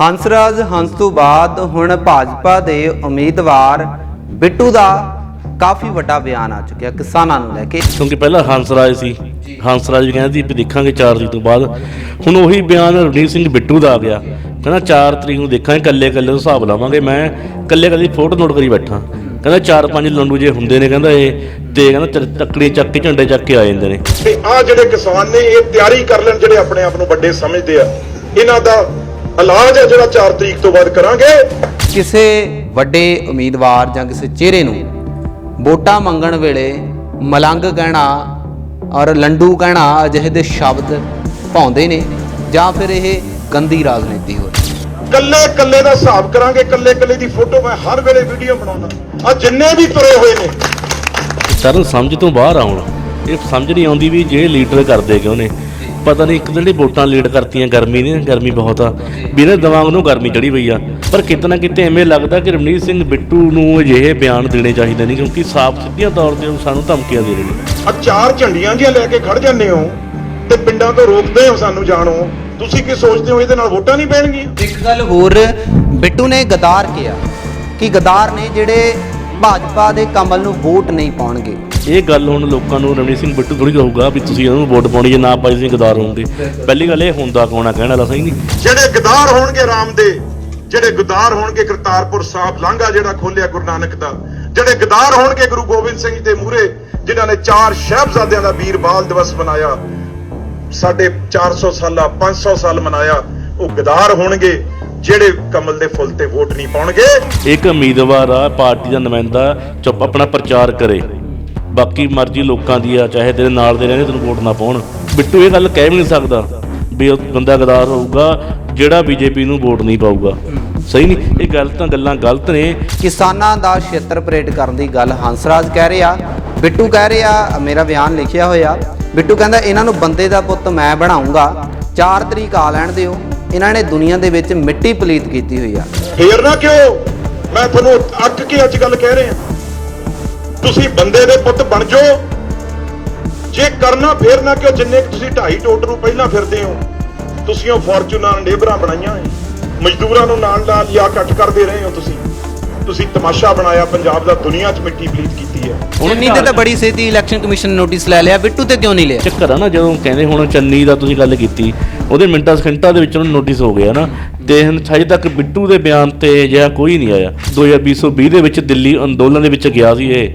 ਹੰਸਰਾਜ ਹੰਸ ਤੋਂ ਬਾਅਦ ਹੁਣ ਭਾਜਪਾ ਦੇ ਉਮੀਦਵਾਰ ਬਿੱਟੂ ਦਾ ਕਾਫੀ ਵੱਡਾ ਬਿਆਨ ਆ ਚੁੱਕਿਆ ਕਿਸਾਨਾਂ ਨੂੰ ਲੈ ਕੇ। ਕਿਉਂਕਿ ਪਹਿਲਾਂ ਹੰਸਰਾਜ ਸੀ। ਹੰਸਰਾਜ ਵੀ ਕਹਿੰਦੇ ਸੀ ਵੀ ਦੇਖਾਂਗੇ 4 ਤਰੀਕ ਤੋਂ ਬਾਅਦ। ਹੁਣ ਉਹੀ ਬਿਆਨ ਰਣਜੀਤ ਸਿੰਘ ਬਿੱਟੂ ਦਾ ਆ ਗਿਆ। ਕਹਿੰਦਾ 4 ਤਰੀਕ ਨੂੰ ਦੇਖਾਂਗੇ ਕੱਲੇ ਕੱਲੇ ਦਾ ਹਿਸਾਬ ਲਾਵਾਂਗੇ। ਮੈਂ ਕੱਲੇ ਕੱਲੇ ਫੋਟੋ ਨੋਟ ਕਰੀ ਬੈਠਾ। ਕਹਿੰਦਾ ਚਾਰ ਪੰਜ ਲੰਡੂ ਜੇ ਹੁੰਦੇ ਨੇ ਕਹਿੰਦਾ ਇਹ। ਤੇ ਕਹਿੰਦਾ ਚੱਕੜੀ ਚੱਕ ਕੇ ਝੰਡੇ ਚੱਕ ਕੇ ਆ ਜਾਂਦੇ ਨੇ। ਤੇ ਆ ਜਿਹੜੇ ਕਿਸਾਨ ਨੇ ਇਹ ਤਿਆਰੀ ਕਰ ਲੈਣ ਜਿਹੜੇ ਆਪਣੇ ਆਪ ਨੂੰ ਵੱਡੇ ਸਮਝਦੇ ਆ। ਇਹਨਾਂ ਦਾ ਇਲਾਜ ਹੈ ਜਿਹੜਾ 4 ਤਰੀਕ ਤੋਂ ਬਾਅਦ ਕਰਾਂਗੇ। ਕਿਸੇ ਵੱਡੇ ਉਮੀਦਵਾਰ ਜਾਂ ਕਿਸੇ ਚਿਹਰੇ ਨੂੰ ਵੋਟਾਂ ਮੰਗਣ ਵੇਲੇ ਮਲੰਗ ਕਹਿਣਾ ਔਰ ਲੰਡੂ ਕਹਿਣਾ ਅਜਿਹੇ ਦੇ ਸ਼ਬਦ ਪਾਉਂਦੇ ਨੇ ਜਾਂ ਫਿਰ ਇਹ ਗੰਦੀ ਰਾਜਨੀਤੀ ਹੋ ਰਹੀ ਕੱਲੇ ਕੱਲੇ ਦਾ ਹਿਸਾਬ ਕਰਾਂਗੇ ਕੱਲੇ ਕੱਲੇ ਦੀ ਫੋਟੋ ਮੈਂ ਹਰ ਵੇਲੇ ਵੀਡੀਓ ਬਣਾਉਣਾ ਆ ਜਿੰਨੇ ਵੀ ਤੁਰੇ ਹੋਏ ਨੇ। ਤਰਨ ਸਮਝ ਤੋਂ ਬਾਹਰ ਆਉਣ। ਇਹ ਸਮਝ ਨਹੀਂ ਆਉਂਦੀ ਵੀ ਜਿਹੜੇ ਲੀਡਰ ਕਰਦੇ ਕਿਉਂ ਨੇ। ਪਤਾ ਨਹੀਂ ਇੱਕ ਦਿਨ ਜਿਹੜੀ ਵੋਟਾਂ ਲੀਡ ਕਰਤੀਆਂ ਗਰਮੀ ਨੇ ਗਰਮੀ ਬਹੁਤ ਆ। ਵੀ ਇਹਦੇ ਦਿਮਾਗ ਨੂੰ ਗਰਮੀ ਚੜੀ ਪਈ ਆ। ਪਰ ਕਿਤੇ ਨਾ ਕਿਤੇ ਐਵੇਂ ਲੱਗਦਾ ਕਿ ਰਮਨੀਤ ਸਿੰਘ ਬਿੱਟੂ ਨੂੰ ਅਜਿਹੇ ਬਿਆਨ ਦੇਣੇ ਚਾਹੀਦੇ ਨਹੀਂ ਕਿਉਂਕਿ ਸਾਫ਼ ਸਿੱਧੀਆਂ ਤੌਰ ਤੇ ਉਹ ਸਾਨੂੰ ਧਮਕੀਆਂ ਦੇ ਰਹੇ ਨੇ। ਆ ਚਾਰ ਝੰਡੀਆਂ ਜੀਆਂ ਲੈ ਕੇ ਖੜ ਜਾਂਦੇ ਹੋ ਤੇ ਪਿੰਡਾਂ ਤੋਂ ਰੋਕਦੇ ਹੋ ਸਾਨੂੰ ਜਾਣੋ। ਤੁਸੀਂ ਕੀ ਸੋਚਦੇ ਹੋ ਇਹਦੇ ਨਾਲ ਵੋਟਾਂ ਨਹੀਂ ਪੈਣਗੀਆਂ? ਇੱਕ ਗੱਲ ਹੋਰ ਬਿੱਟੂ ਨੇ ਗਦਾਰ ਕਿਹਾ ਕਿ ਗਦਾਰ ਨੇ ਜਿਹੜੇ ਭਾਜਪਾ ਦੇ ਕਮਲ ਨੂੰ ਵੋਟ ਨਹੀਂ ਪਾਉਣਗੇ। ਇਹ ਗੱਲ ਹੁਣ ਲੋਕਾਂ ਨੂੰ ਰਮਨੀਤ ਸਿੰਘ ਬਿੱਟੂ ਥੋੜੀ ਕਹੂਗਾ ਵੀ ਤੁਸੀਂ ਇਹਨੂੰ ਵੋਟ ਪਾਉਣੀ ਜੇ ਨਾ ਪਾਈ ਤੁਸੀਂ ਗਦਾਰ ਹੋਵੋਗੇ। ਪਹਿਲੀ ਗੱਲ ਇਹ ਹੁੰਦਾ ਕੌਣਾ ਕਹਿਣ ਵਾਲਾ ਸਹੀ ਨਹੀਂ। ਜਿਹੜੇ ਗਦਾਰ ਹੋਣਗੇ ਰਾਮ ਦੇ ਜਿਹੜੇ ਗਦਾਰ ਹੋਣਗੇ ਕਰਤਾਰਪੁਰ ਸਾਹਿਬ ਲਾਂਘਾ ਜਿਹੜਾ ਖੋਲਿਆ ਗੁਰੂ ਨਾਨਕ ਦਾ ਜਿਹੜੇ ਗਦਾਰ ਹੋਣਗੇ ਗੁਰੂ ਗੋਬਿੰਦ ਸਿੰਘ ਦੇ ਮੂਹਰੇ ਜਿਨ੍ਹਾਂ ਨੇ ਚਾਰ ਸ਼ਹਿਬਜ਼ਾਦਿਆਂ ਦਾ ਵੀਰ ਬਾਲ ਦਿਵਸ ਮਨਾਇਆ ਸਾਡੇ 400 ਸਾਲਾ 500 ਸਾਲ ਮਨਾਇਆ ਉਹ ਗਦਾਰ ਹੋਣਗੇ। ਜਿਹੜੇ ਕਮਲ ਦੇ ਫੁੱਲ ਤੇ ਵੋਟ ਨਹੀਂ ਪਾਉਣਗੇ। ਇੱਕ ਉਮੀਦਵਾਰ ਆ ਪਾਰਟੀ ਦਾ ਨੁਮਾਇੰਦਾ ਚੁੱਪ ਆਪਣਾ ਪ੍ਰਚਾਰ ਕਰੇ। ਬਾਕੀ ਮਰਜ਼ੀ ਲੋਕਾਂ ਦੀ ਆ ਚਾਹੇ ਤੇਰੇ ਨਾਲ ਦੇ ਰਹਿੰਦੇ ਤੈਨੂੰ ਵੋਟ ਨਾ ਪਾਉਣ। ਬਿੱਟੂ ਇਹ ਗੱਲ ਕਹਿ ਵੀ ਨਹੀਂ ਸਕਦਾ ਵੀ ਉਹ ਬੰਦਾ ਗਦਾਰ ਹੋਊਗਾ ਜਿਹੜਾ ਬੀਜੇਪੀ ਨੂੰ ਵੋਟ ਨਹੀਂ ਪਾਊਗਾ। ਸਹੀ ਨਹੀਂ ਇਹ ਗੱਲ ਤਾਂ ਗੱਲਾਂ ਗਲਤ ਨੇ। ਕਿਸਾਨਾਂ ਦਾ ਛੇਤਰ ਪਰੇਡ ਕਰਨ ਦੀ ਗੱਲ ਹੰਸਰਾਜ ਕਹਿ ਰਿਹਾ ਬਿੱਟੂ ਕਹਿ ਰਿਹਾ ਮੇਰਾ ਬਿਆਨ ਲਿਖਿਆ ਹੋਇਆ। ਬਿੱਟੂ ਕਹਿੰਦਾ ਇਹਨਾਂ ਨੂੰ ਬੰਦੇ ਦਾ ਪੁੱਤ ਮੈਂ ਬਣਾਉਂਗਾ 4 ਤਰੀਕ ਆ ਲੈਣ ਦਿਓ। ਇਹਨਾਂ ਨੇ ਦੁਨੀਆ ਦੇ ਵਿੱਚ ਮਿੱਟੀ ਪਲੀਤ ਕੀਤੀ ਹੋਈ ਆ। ਫੇਰ ਨਾ ਕਿਉਂ? ਮੈਂ ਤੁਹਾਨੂੰ ਅੱਕ ਕੇ ਅੱਜ ਗੱਲ ਕਹਿ ਰਿਹਾ। ਤੁਸੀਂ ਬੰਦੇ ਦੇ ਪੁੱਤ ਬਣ ਜਾਓ। ਜੇ ਕਰਨਾ ਫੇਰ ਨਾ ਕਿਉਂ? ਜਿੰਨੇ ਤੁਸੀਂ ਢਾਈ ਟੋਟ ਨੂੰ ਪਹਿਲਾਂ ਫਿਰਦੇ ਹੋ ਤੁਸੀਂ ਉਹ ਫੋਰਚੂਨਰ ਨੇਬਰਾਂ ਬਣਾਈਆਂ ਮਜ਼ਦੂਰਾਂ ਨੂੰ ਨਾਲ ਨਾਲ ਲਿਆ ਕੱਟ ਕਰਦੇ ਰਹੇ ਹੋ ਤੁਸੀਂ। ਤੁਸੀਂ ਤਮਾਸ਼ਾ ਬਣਾਇਆ ਪੰਜਾਬ ਦਾ ਦੁਨੀਆ 'ਚ ਮਿੱਟੀ ਪਲੀਤ ਕੀਤੀ ਹੈ। ਚੰਨੀ ਤੇ ਤਾਂ ਬੜੀ ਛੇਤੀ ਇਲੈਕਸ਼ਨ ਕਮਿਸ਼ਨ ਨੋਟਿਸ ਲੈ ਲਿਆ ਬਿੱਟੂ ਤੇ ਕਿਉਂ ਨਹੀਂ ਲਿਆ? ਚੱਕਰ ਆ ਨਾ ਜਦੋਂ ਕਹਿੰਦੇ ਹੁਣ ਚੰਨੀ ਦਾ ਤੁਸੀਂ ਗੱਲ ਕੀਤੀ ਉਹਦੇ ਮਿੰਟਾਂ ਸਕਿੰਟਾਂ ਦੇ ਵਿੱਚ ਉਹਨੂੰ ਨੋਟਿਸ ਹੋ ਗਿਆ ਨਾ। ਤੇ ਹੁਣ ਹਜੇ ਤੱਕ ਬਿੱਟੂ ਦੇ ਬਿਆਨ ਤੇ ਜਿਹਾ ਕੋਈ ਨਹੀਂ ਆਇਆ। 2020 ਦੇ ਵਿੱਚ ਦਿੱਲੀ ਅੰਦੋਲਨ ਦੇ ਵਿੱਚ ਗਿਆ ਸੀ ਇਹ।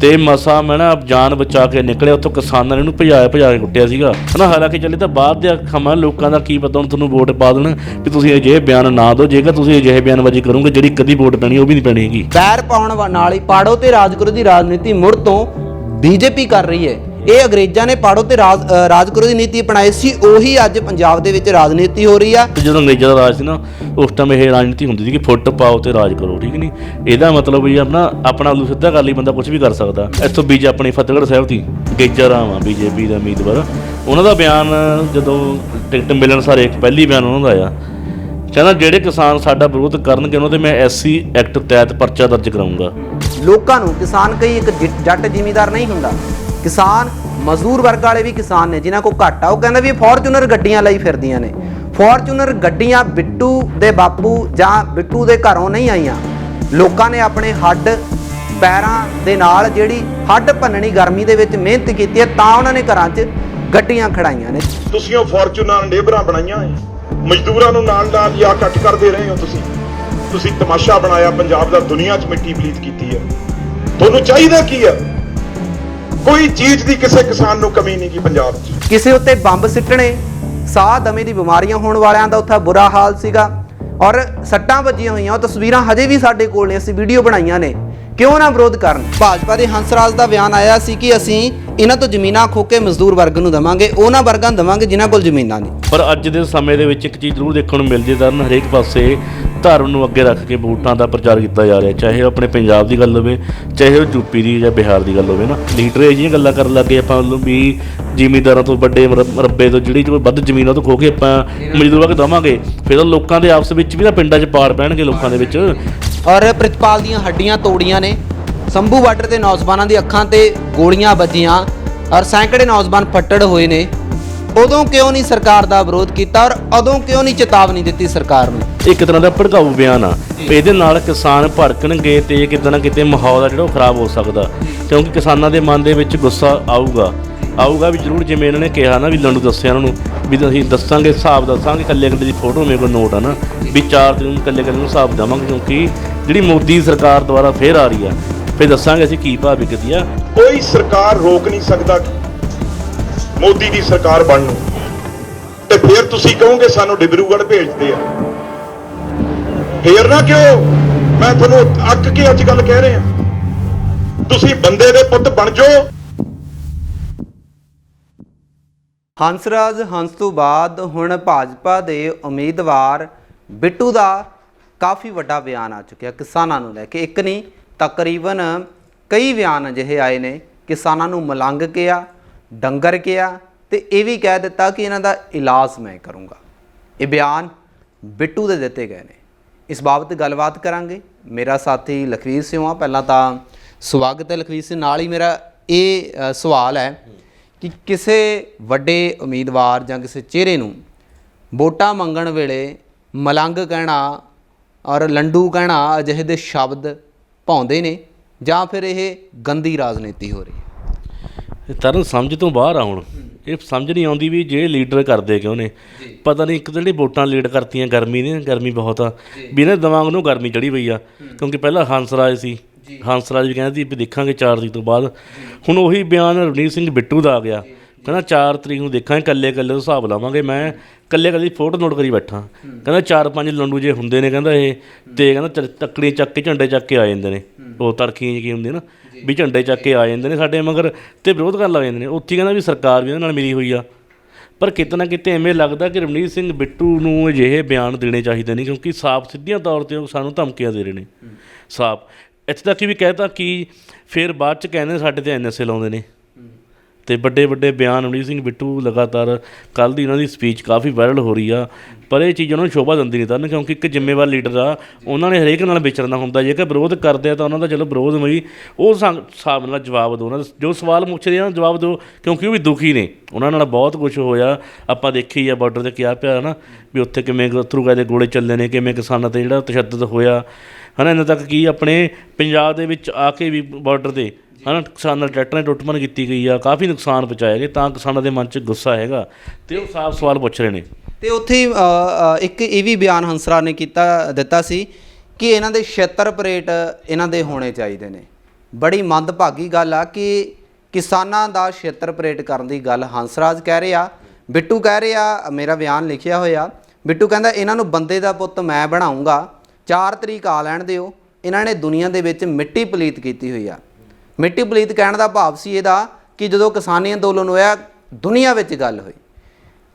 ਤੇ ਮਸਾ ਮੈਂ ਨਾ ਜਾਨ ਬਚਾ ਕੇ ਨਿਕਲਿਆ, ਉੱਥੋਂ ਕਿਸਾਨਾਂ ਨੇ ਇਹਨੂੰ ਭਜਾਇਆ ਭਜਾ ਕੇ ਕੁੱਟਿਆ ਸੀਗਾ। ਹਨਾ, ਹਾਲਾਂਕਿ ਚੱਲੇ ਤਾਂ ਬਾਅਦ ਦੇ ਖਮਾ ਲੋਕਾਂ ਦਾ ਕੀ ਪਤਾ, ਹੁਣ ਤੁਹਾਨੂੰ ਵੋਟ ਪਾ ਦੇਣ ਵੀ ਤੁਸੀਂ ਅਜਿਹੇ ਬਿਆਨ ਨਾ ਦਿਓ। ਜੇਕਰ ਤੁਸੀਂ ਅਜਿਹੇ ਬਿਆਨਬਾਜ਼ੀ ਕਰੋਗੇ, ਜਿਹੜੀ ਕਦੀ ਵੋਟ ਪੈਣੀ, ਉਹ ਵੀ ਨਹੀਂ ਪੈਣੀ ਹੈਗੀ। ਪੈਰ ਪਾਉਣ ਵਾ- ਨਾਲ ਹੀ ਪਾੜੋ ਤੇ ਰਾਜਗੁਰੂ ਦੀ ਰਾਜਨੀਤੀ ਮੁੜ ਤੋਂ ਬੀਜੇਪੀ ਕਰ ਰਹੀ ਹੈ। ਇਹ ਅੰਗਰੇਜ਼ਾਂ ਨੇ ਪਾੜੋ ਤੇ ਰਾਜ ਅ, ਰਾਜਗੁਰੂ ਦੀ ਨੀਤੀ ਅਪਣਾਈ ਸੀ ਉਹੀ ਅੱਜ ਪੰਜਾਬ ਦੇ ਵਿੱਚ ਰਾਜਨੀਤੀ ਹੋ ਰਹੀ ਆ। ਜਦੋਂ ਅੰਗਰੇਜ਼ਾਂ ਦਾ ਰਾਜ ਸੀ ਨਾ ਉਸ ਟਾਈਮ ਇਹ ਰਾਜਨੀਤੀ ਹੁੰਦੀ ਸੀ ਕਿ ਫੁੱਟ ਪਾਓ ਤੇ ਰਾਜ ਕਰੋ ਠੀਕ ਨਹੀਂ ਇਹਦਾ ਮਤਲਬ ਵੀ ਆਪਣਾ ਆਪਣਾ ਨੂੰ ਸਿੱਧਾ ਕਰ ਲਈ ਬੰਦਾ ਕੁਝ ਵੀ ਕਰ ਸਕਦਾ। ਇੱਥੋਂ ਬੀਜੇ ਆਪਣੀ ਫਤਿਹਗੜ੍ਹ ਸਾਹਿਬ ਦੀ ਗੇਜਾ ਰਾਮ ਆ ਬੀਜੇਪੀ ਦਾ ਉਮੀਦਵਾਰ। ਉਹਨਾਂ ਦਾ ਬਿਆਨ ਜਦੋਂ ਟਿਕਟ ਮਿਲਣ ਸਾਰੇ ਇੱਕ ਪਹਿਲੀ ਬਿਆਨ ਉਹਨਾਂ ਦਾ ਆਇਆ। ਕਹਿੰਦਾ ਜਿਹੜੇ ਕਿਸਾਨ ਸਾਡਾ ਵਿਰੋਧ ਕਰਨਗੇ ਉਹਨਾਂ ਤੇ ਮੈਂ ਐਸਸੀ ਐਕਟ ਤਹਿਤ ਪਰਚਾ ਦਰਜ ਕਰਾਉਂਗਾ ਲੋਕਾਂ ਨੂੰ ਕਿਸਾਨ ਕਈ ਇੱਕ ਜੱਟ ਜ਼ਿਮੀਦਾਰ ਨਹੀਂ ਹੁੰਦਾ। ਕਿਸਾਨ, ਮਜ਼ਦੂਰ ਵਰਗ ਵਾਲੇ ਵੀ ਕਿਸਾਨ ਨੇ, ਜਿਨ੍ਹਾਂ ਕੋ ਘੱਟ, ਉਹ ਕਹਿੰਦਾ ਵੀ ਫੋਰਚੂਨਰ ਗੱਡੀਆਂ ਲਈ ਫਿਰਦੀਆਂ ਨੇ। ਫੋਰਚੂਨਰ ਗੱਡੀਆਂ ਬਿੱਟੂ ਦੇ ਬਾਪੂ ਜਾਂ ਬਿੱਟੂ ਦੇ ਘਰੋਂ ਨਹੀਂ ਆਈਆਂ। ਲੋਕਾਂ ਨੇ ਆਪਣੇ ਹੱਡ ਪੈਰਾਂ ਦੇ ਨਾਲ ਜਿਹੜੀ ਹੱਡ ਭੰਨਣੀ, ਗਰਮੀ ਦੇ ਵਿੱਚ ਮਿਹਨਤ ਕੀਤੀ ਹੈ, ਤਾਂ ਉਹਨਾਂ ਨੇ ਘਰਾਂ 'ਚ ਗੱਡੀਆਂ ਖੜਾਈਆਂ ਨੇ। ਤੁਸੀਂ ਉਹ ਫੋਰਚੂਨਰ ਨੇਬਰਾਂ ਬਣਾਈਆਂ ਮਜ਼ਦੂਰਾਂ ਨੂੰ ਨਾਲ ਨਾਲ ਲਿਆ ਕੱਟ ਕਰਦੇ ਰਹੇ ਹੋ ਤੁਸੀਂ। ਤੁਸੀਂ ਤਮਾਸ਼ਾ ਬਣਾਇਆ, ਪੰਜਾਬ ਦਾ ਦੁਨੀਆ 'ਚ ਮਿੱਟੀ ਪਲੀਤ ਕੀਤੀ ਹੈ। ਤੁਹਾਨੂੰ ਚਾਹੀਦਾ ਕੀ ਹੈ? ਕੋਈ ਚੀਜ਼ ਦੀ ਕਿਸੇ ਕਿਸਾਨ ਨੂੰ ਕਮੀ ਨਹੀਂ ਗੀ ਪੰਜਾਬ 'ਚ। ਕਿਸੇ ਉੱਤੇ ਬੰਬ ਸਿੱਟਣੇ ਸਾਹ ਦਮੇ ਦੀ ਬਿਮਾਰੀਆਂ ਹੋਣ ਵਾਲਿਆਂ ਦਾ ਉੱਥੇ ਬੁਰਾ ਹਾਲ ਸੀਗਾ। ਔਰ ਸੱਟਾਂ ਵੱਜੀਆਂ ਹੋਈਆਂ ਉਹ ਤਸਵੀਰਾਂ ਹਜੇ ਵੀ ਸਾਡੇ ਕੋਲ ਨੇ ਅਸੀਂ ਵੀਡੀਓ ਬਣਾਈਆਂ ਨੇ। ਕਿਉਂ ਨਾ ਵਿਰੋਧ ਕਰਨ? ਭਾਜਪਾ ਦੇ ਹੰਸਰਾਜ ਦਾ ਬਿਆਨ ਆਇਆ ਸੀ ਕਿ ਅਸੀਂ ਇਹਨਾਂ ਤੋਂ ਜ਼ਮੀਨਾਂ ਖੋ ਕੇ ਮਜ਼ਦੂਰ ਵਰਗ ਨੂੰ ਦਵਾਂਗੇ ਉਹਨਾਂ ਵਰਗਾਂ ਨੂੰ ਦਵਾਂਗੇ ਜਿਨ੍ਹਾਂ ਕੋਲ ਜ਼ਮੀਨਾਂ ਨਹੀਂ। ਪਰ ਅੱਜ ਦੇ ਸਮੇਂ ਦੇ ਵਿੱਚ ਇੱਕ ਚੀਜ਼ ਜ਼ਰੂਰ ਦੇਖਣ ਨੂੰ ਮਿਲਦੀ ਹੈ ਤਰਨ ਹਰੇਕ ਪਾਸੇ ਧਰਮ ਨੂੰ ਅੱਗੇ ਰੱਖ ਕੇ ਵੋਟਾਂ ਦਾ ਪ੍ਰਚਾਰ ਕੀਤਾ ਜਾ ਰਿਹਾ, ਚਾਹੇ ਉਹ ਆਪਣੇ ਪੰਜਾਬ ਦੀ ਗੱਲ ਹੋਵੇ, ਚਾਹੇ ਉਹ ਯੂਪੀ ਦੀ ਜਾਂ ਬਿਹਾਰ ਦੀ ਗੱਲ ਹੋਵੇ ਨਾ। ਲੀਡਰ ਇਹ ਜਿਹੀਆਂ ਗੱਲਾਂ ਕਰਨ ਲੱਗੇ ਆਪਾਂ ਵੱਲੋਂ ਵੀ ਜ਼ਿਮੀਂਦਾਰਾਂ ਤੋਂ ਵੱਡੇ ਰੱਬੇ ਤੋਂ ਜਿਹੜੀ ਜੋ ਵੱਧ ਜ਼ਮੀਨਾਂ ਤੋਂ ਖੋ ਕੇ ਆਪਾਂ ਮਜ਼ਦੂਰਾਂ ਕੇ ਦਵਾਂਗੇ। ਫਿਰ ਉਹ ਲੋਕਾਂ ਦੇ ਆਪਸ ਵਿੱਚ ਵੀ ਨਾ ਪਿੰਡਾਂ 'ਚ ਪਾੜ ਪੈਣਗੇ ਲੋਕਾਂ ਦੇ ਵਿੱਚ। ਔਰ ਪ੍ਰਿਤਪਾਲ ਦੀਆਂ ਹੱਡੀਆਂ ਤੋੜੀਆਂ ਨੇ। ਸੰਭੂ ਬਾਰਡਰ ਤੇ ਨੌਜਵਾਨਾਂ ਦੀ ਅੱਖਾਂ ਤੇ ਗੋਲੀਆਂ ਵੱਜੀਆਂ ਔਰ ਸੈਂਕੜੇ ਨੌਜਵਾਨ ਫੱਟੜ ਹੋਏ ਨੇ। ਉਦੋਂ ਕਿਉਂ ਨਹੀਂ ਸਰਕਾਰ ਦਾ ਵਿਰੋਧ ਕੀਤਾ ਔਰ ਉਦੋਂ ਕਿਉਂ ਨਹੀਂ ਚੇਤਾਵਨੀ ਦਿੱਤੀ ਸਰਕਾਰ ਨੂੰ? ਇੱਕ ਤਰ੍ਹਾਂ ਦਾ ਭੜਕਾਊ ਬਿਆਨ ਆ। ਇਹਦੇ ਨਾਲ ਕਿਸਾਨ ਭੜਕਣਗੇ ਤੇ ਕਿਤੇ ਨਾ ਕਿਤੇ ਮਾਹੌਲ ਆ ਜਿਹੜਾ ਉਹ ਖਰਾਬ ਹੋ ਸਕਦਾ। ਕਿਉਂਕਿ ਕਿਸਾਨਾਂ ਦੇ ਮਨ ਦੇ ਵਿੱਚ ਗੁੱਸਾ ਆਊਗਾ। ਆਊਗਾ ਵੀ ਜ਼ਰੂਰ ਜਿਵੇਂ ਇਹਨਾਂ ਨੇ ਕਿਹਾ ਨਾ ਵੀ ਲੰਡੂ ਦੱਸਿਆ ਉਹਨਾਂ ਨੂੰ ਵੀ ਅਸੀਂ ਦੱਸਾਂਗੇ ਹਿਸਾਬ ਦੱਸਾਂਗੇ ਇਕੱਲੇ ਇਕੱਲੇ ਦੀ ਫੋਟੋ ਮੇਰੇ ਕੋਲ ਨੋਟ ਆ ਨਾ ਵੀ ਚਾਰ ਦਿਨ ਨੂੰ ਇਕੱਲੇ ਇਕੱਲੇ ਨੂੰ ਹਿਸਾਬ ਦੇਵਾਂਗੇ ਕਿਉਂਕਿ ਜਿਹੜੀ ਮੋਦੀ ਸਰਕਾਰ ਦੁਆਰਾ ਫੇਰ ਆ ਰਹੀ ਆ ਫਿਰ ਦੱਸਾਂਗੇ ਅਸੀਂ ਕੀ ਭਾਅ ਵਿਕਦੀ ਆ। ਕੋਈ ਸਰਕਾਰ ਰੋਕ ਨਹੀਂ ਸਕਦਾ ਮੋਦੀ ਦੀ ਸਰਕਾਰ ਬਣਨ ਨੂੰ। ਤੇ ਫਿਰ ਤੁਸੀਂ ਕਹੋਗੇ ਸਾਨੂੰ ਡਿਬਰੂਗੜ੍ਹ ਭੇਜਦੇ ਆ। ਫੇਰ ਨਾ ਕਿਉਂ? ਮੈਂ ਤੁਹਾਨੂੰ ਅੱਕ ਕੇ ਅੱਜ ਗੱਲ ਕਹਿ ਰਿਹਾ। ਤੁਸੀਂ ਬੰਦੇ ਦੇ ਪੁੱਤ ਬਣ ਜਾਓ। ਹੰਸਰਾਜ ਹੰਸ ਤੋਂ ਬਾਅਦ ਹੁਣ ਭਾਜਪਾ ਦੇ ਉਮੀਦਵਾਰ ਬਿੱਟੂ ਦਾ ਕਾਫੀ ਵੱਡਾ ਬਿਆਨ ਆ ਚੁੱਕਿਆ ਕਿਸਾਨਾਂ ਨੂੰ ਲੈ ਕੇ। ਇੱਕ ਨਹੀਂ, ਤਕਰੀਬਨ ਕਈ ਬਿਆਨ ਅਜਿਹੇ ਆਏ ਨੇ, ਕਿਸਾਨਾਂ ਨੂੰ ਮਲੰਗ ਕਿਹਾ, ਡੰਗਰ ਕਿਹਾ ਤੇ ਇਹ ਵੀ ਕਹਿ ਦਿੱਤਾ ਕਿ ਇਹਨਾਂ ਦਾ ਇਲਾਜ ਮੈਂ ਕਰੂੰਗਾ। ਇਹ ਬਿਆਨ ਬਿੱਟੂ ਦੇ ਦਿੱਤੇ ਗਏ ਨੇ। ਇਸ ਬਾਬਤ ਗੱਲਬਾਤ ਕਰਾਂਗੇ। ਮੇਰਾ ਸਾਥੀ ਲਖਵੀਰ ਸਿੰਘ ਆ। ਪਹਿਲਾਂ ਤਾਂ ਸਵਾਗਤ ਹੈ ਲਖਵੀਰ ਸਿੰਘ। ਨਾਲ ਹੀ ਮੇਰਾ ਇਹ ਅ, ਸਵਾਲ ਹੈ ਕਿ ਕਿਸੇ ਵੱਡੇ ਉਮੀਦਵਾਰ ਜਾਂ ਕਿਸੇ ਚਿਹਰੇ ਨੂੰ ਵੋਟਾਂ ਮੰਗਣ ਵੇਲੇ ਮਲੰਗ ਕਹਿਣਾ ਔਰ ਲੰਡੂ ਕਹਿਣਾ ਅਜਿਹੇ ਦੇ ਸ਼ਬਦ ਪਾਉਂਦੇ ਨੇ ਜਾਂ ਫਿਰ ਇਹ ਗੰਦੀ ਰਾਜਨੀਤੀ ਹੋ ਰਹੀ ਹੈ? ਇਹ ਤਰਨ ਸਮਝ ਤੋਂ ਬਾਹਰ ਆ ਹੁਣ। ਇਹ ਸਮਝ ਨਹੀਂ ਆਉਂਦੀ ਵੀ ਜੇ ਲੀਡਰ ਕਰਦੇ ਕਿਉਂ ਨੇ? ਪਤਾ ਨਹੀਂ ਇੱਕ ਤਾਂ ਜਿਹੜੀ ਵੋਟਾਂ ਲੀਡ ਕਰਤੀਆਂ ਗਰਮੀ ਨੇ ਗਰਮੀ ਬਹੁਤ ਆ। ਵੀ ਇਹਨਾਂ ਦੇ ਦਿਮਾਗ ਨੂੰ ਗਰਮੀ ਚੜੀ ਪਈ ਆ। ਕਿਉਂਕਿ ਪਹਿਲਾਂ ਹੰਸਰਾਜ ਸੀ। ਹੰਸਰਾਜ ਵੀ ਕਹਿੰਦੇ ਸੀ ਵੀ ਦੇਖਾਂਗੇ 4 ਤਰੀਕ ਤੋਂ ਬਾਅਦ। ਹੁਣ ਉਹੀ ਬਿਆਨ ਰਵਨੀਤ ਸਿੰਘ ਬਿੱਟੂ ਦਾ ਆ ਗਿਆ। ਕਹਿੰਦਾ 4 ਤਰੀਕ ਨੂੰ ਦੇਖਾਂਗੇ, ਇਕੱਲੇ ਇਕੱਲੇ ਦਾ ਹਿਸਾਬ ਲਾਵਾਂਗੇ। ਮੈਂ ਇਕੱਲੇ ਇਕੱਲੇ ਦੀ ਫੋਟੋ ਨੋਟ ਕਰੀ ਬੈਠਾ। ਕਹਿੰਦਾ ਚਾਰ ਪੰਜ ਲੰਡੂ ਜੇ ਹੁੰਦੇ ਨੇ, ਕਹਿੰਦਾ ਇਹ। ਤੇ ਕਹਿੰਦਾ ਚ- ਤੱਕੜੀ ਚੱਕ ਕੇ ਝੰਡੇ ਚੱਕ ਕੇ ਆ ਜਾਂਦੇ ਨੇ। ਉਹ ਤੜਕੀਆਂ ਕੀ ਹੁੰਦੀ ਨਾ, ਵੀ ਝੰਡੇ ਚੱਕ ਕੇ ਆ ਜਾਂਦੇ ਨੇ ਸਾਡੇ, ਮਗਰ ਤੇ ਵਿਰੋਧ ਕਰਨ ਲੱਗ ਜਾਂਦੇ ਨੇ। ਉੱਥੇ ਕਹਿੰਦਾ ਵੀ ਸਰਕਾਰ ਵੀ ਉਹਨਾਂ ਨਾਲ ਮਿਲੀ ਹੋਈ ਆ। ਪਰ ਕਿਤੇ ਨਾ ਕਿਤੇ ਐਵੇਂ ਲੱਗਦਾ ਕਿ ਰਵਨੀਤ ਸਿੰਘ ਬਿੱਟੂ ਨੂੰ ਅਜਿਹੇ ਬਿਆਨ ਦੇਣੇ ਚਾਹੀਦੇ ਨੇ, ਕਿਉਂਕਿ ਸਾਫ਼ ਸਿੱਧੀਆਂ ਤੌਰ ਤੇ ਉਹ ਸਾਨੂੰ ਧਮਕੀਆਂ ਦੇ ਰਹੇ ਨੇ। ਸਾਫ਼। ਇੱਥੇ ਤੱਕ ਵੀ ਕਹਿਤਾ ਕਿ ਫਿਰ ਬਾਅਦ ਚ ਕਹਿੰਦੇ ਸਾਡੇ ਤੇ ਐਨਐਸਏ ਲਾਉਂਦੇ ਨੇ। ਤੇ ਵੱਡੇ ਵੱਡੇ ਬਿਆਨ ਰਵਨੀਤ ਸਿੰਘ ਬਿੱਟੂ ਲਗਾਤਾਰ ਕੱਲ ਦੀ ਉਹਨਾਂ ਦੀ ਸਪੀਚ ਕਾਫੀ ਵਾਇਰਲ ਹੋ ਰਹੀ ਆ। ਪਰ ਇਹ ਚੀਜ਼ ਉਹਨਾਂ ਨੂੰ ਸ਼ੋਭਾ ਦਿੰਦੀ ਨਹੀਂ ਤਾਂ, ਕਿਉਂਕਿ ਇੱਕ ਜ਼ਿੰਮੇਵਾਰ ਲੀਡਰ ਆ, ਉਹਨਾਂ ਨੇ ਹਰੇਕ ਨਾਲ ਵਿਚਰਨਾ ਹੁੰਦਾ। ਜੇਕਰ ਵਿਰੋਧ ਕਰਦੇ ਆ ਤਾਂ ਉਹਨਾਂ ਦਾ ਚਲੋ ਵਿਰੋਧ ਮਈ ਉਹ ਹਿਸਾਬ ਨਾਲ ਜਵਾਬ ਦਿਓ। ਉਹਨਾਂ ਦਾ ਜੋ ਸਵਾਲ ਪੁੱਛਦੇ ਆ, ਜਵਾਬ ਦਿਓ, ਕਿਉਂਕਿ ਉਹ ਵੀ ਦੁਖੀ ਨੇ। ਉਹਨਾਂ ਨਾਲ ਬਹੁਤ ਕੁਝ ਹੋਇਆ। ਆਪਾਂ ਦੇਖੀ ਆ ਬਾਰਡਰ ਤੇ ਕਿਹਾ ਪਿਆ ਨਾ, ਵੀ ਉੱਥੇ ਕਿਵੇਂ ਅਥਰੂ ਦੇ ਗੋਲੇ ਚੱਲੇ ਨੇ, ਕਿਵੇਂ ਕਿਸਾਨਾਂ ਤੇ ਜਿਹੜਾ ਤਸ਼ੱਦਦ ਹੋਇਆ। ਹਨਾ ਇਹਨਾਂ ਤੱਕ ਕੀ ਆਪਣੇ ਪੰਜਾਬ ਦੇ ਵਿੱਚ ਆ ਕੇ ਵੀ ਬਾਰਡਰ ਤੇ ਹਨਾ, ਕਿਸਾਨਾਂ ਦੇ ਟਰੈਕਟਰਾਂ ਦੀ ਟੁੱਟਮਨ ਕੀਤੀ ਗਈ ਆ, ਕਾਫੀ ਨੁਕਸਾਨ ਪਹੁੰਚਾਇਆ ਗਿਆ, ਤਾਂ ਕਿਸਾਨਾਂ ਦੇ ਮਨ 'ਚ ਗੁੱਸਾ ਹੈਗਾ। ਤੇ ਉਹ ਸਾਫ਼ ਸਵਾਲ ਪੁੱਛ ਰਹੇ ਨੇ। ਤੇ ਉੱਥੇ ਇੱਕ ਇਹ ਵੀ ਬਿਆਨ ਹੰਸਰਾ ਨੇ ਕੀਤਾ, ਦਿੱਤਾ ਸੀ ਕਿ ਇਹਨਾਂ ਦੇ ਛੇਤਰ ਪਰੇਟ ਇਹਨਾਂ ਦੇ ਹੋਣੇ ਚਾਹੀਦੇ ਨੇ। ਬੜੀ ਮੰਦਭਾਗੀ ਗੱਲ ਆ ਕਿ ਕਿਸਾਨਾਂ ਦਾ ਛੇਤਰ ਪਰੇਟ ਕਰਨ ਦੀ ਗੱਲ ਹੰਸਰਾਜ ਕਹਿ ਰਿਹਾ ਬਿੱਟੂ ਕਹਿ ਰਿਹਾ ਮੇਰਾ ਬਿਆਨ ਲਿਖਿਆ ਹੋਇਆ, ਬਿੱਟੂ ਕਹਿੰਦਾ, ਇਹਨਾਂ ਨੂੰ ਬੰਦੇ ਦਾ ਪੁੱਤ ਮੈਂ ਬਣਾਉਂਗਾ 4 ਤਰੀਕ ਆ ਲੈਣ ਦਿਓ, ਇਹਨਾਂ ਨੇ ਦੁਨੀਆ ਦੇ ਵਿੱਚ ਮਿੱਟੀ ਪਲੀਤ ਕੀਤੀ ਹੋਈ ਆ। ਮਿੱਟੀ ਪਲੀਤ ਕਹਿਣ ਦਾ ਭਾਵ ਸੀ ਇਹਦਾ ਕਿ ਜਦੋਂ ਕਿਸਾਨੀ ਅੰਦੋਲਨ ਹੋਇਆ, ਦੁਨੀਆ ਵਿੱਚ ਗੱਲ ਹੋਈ।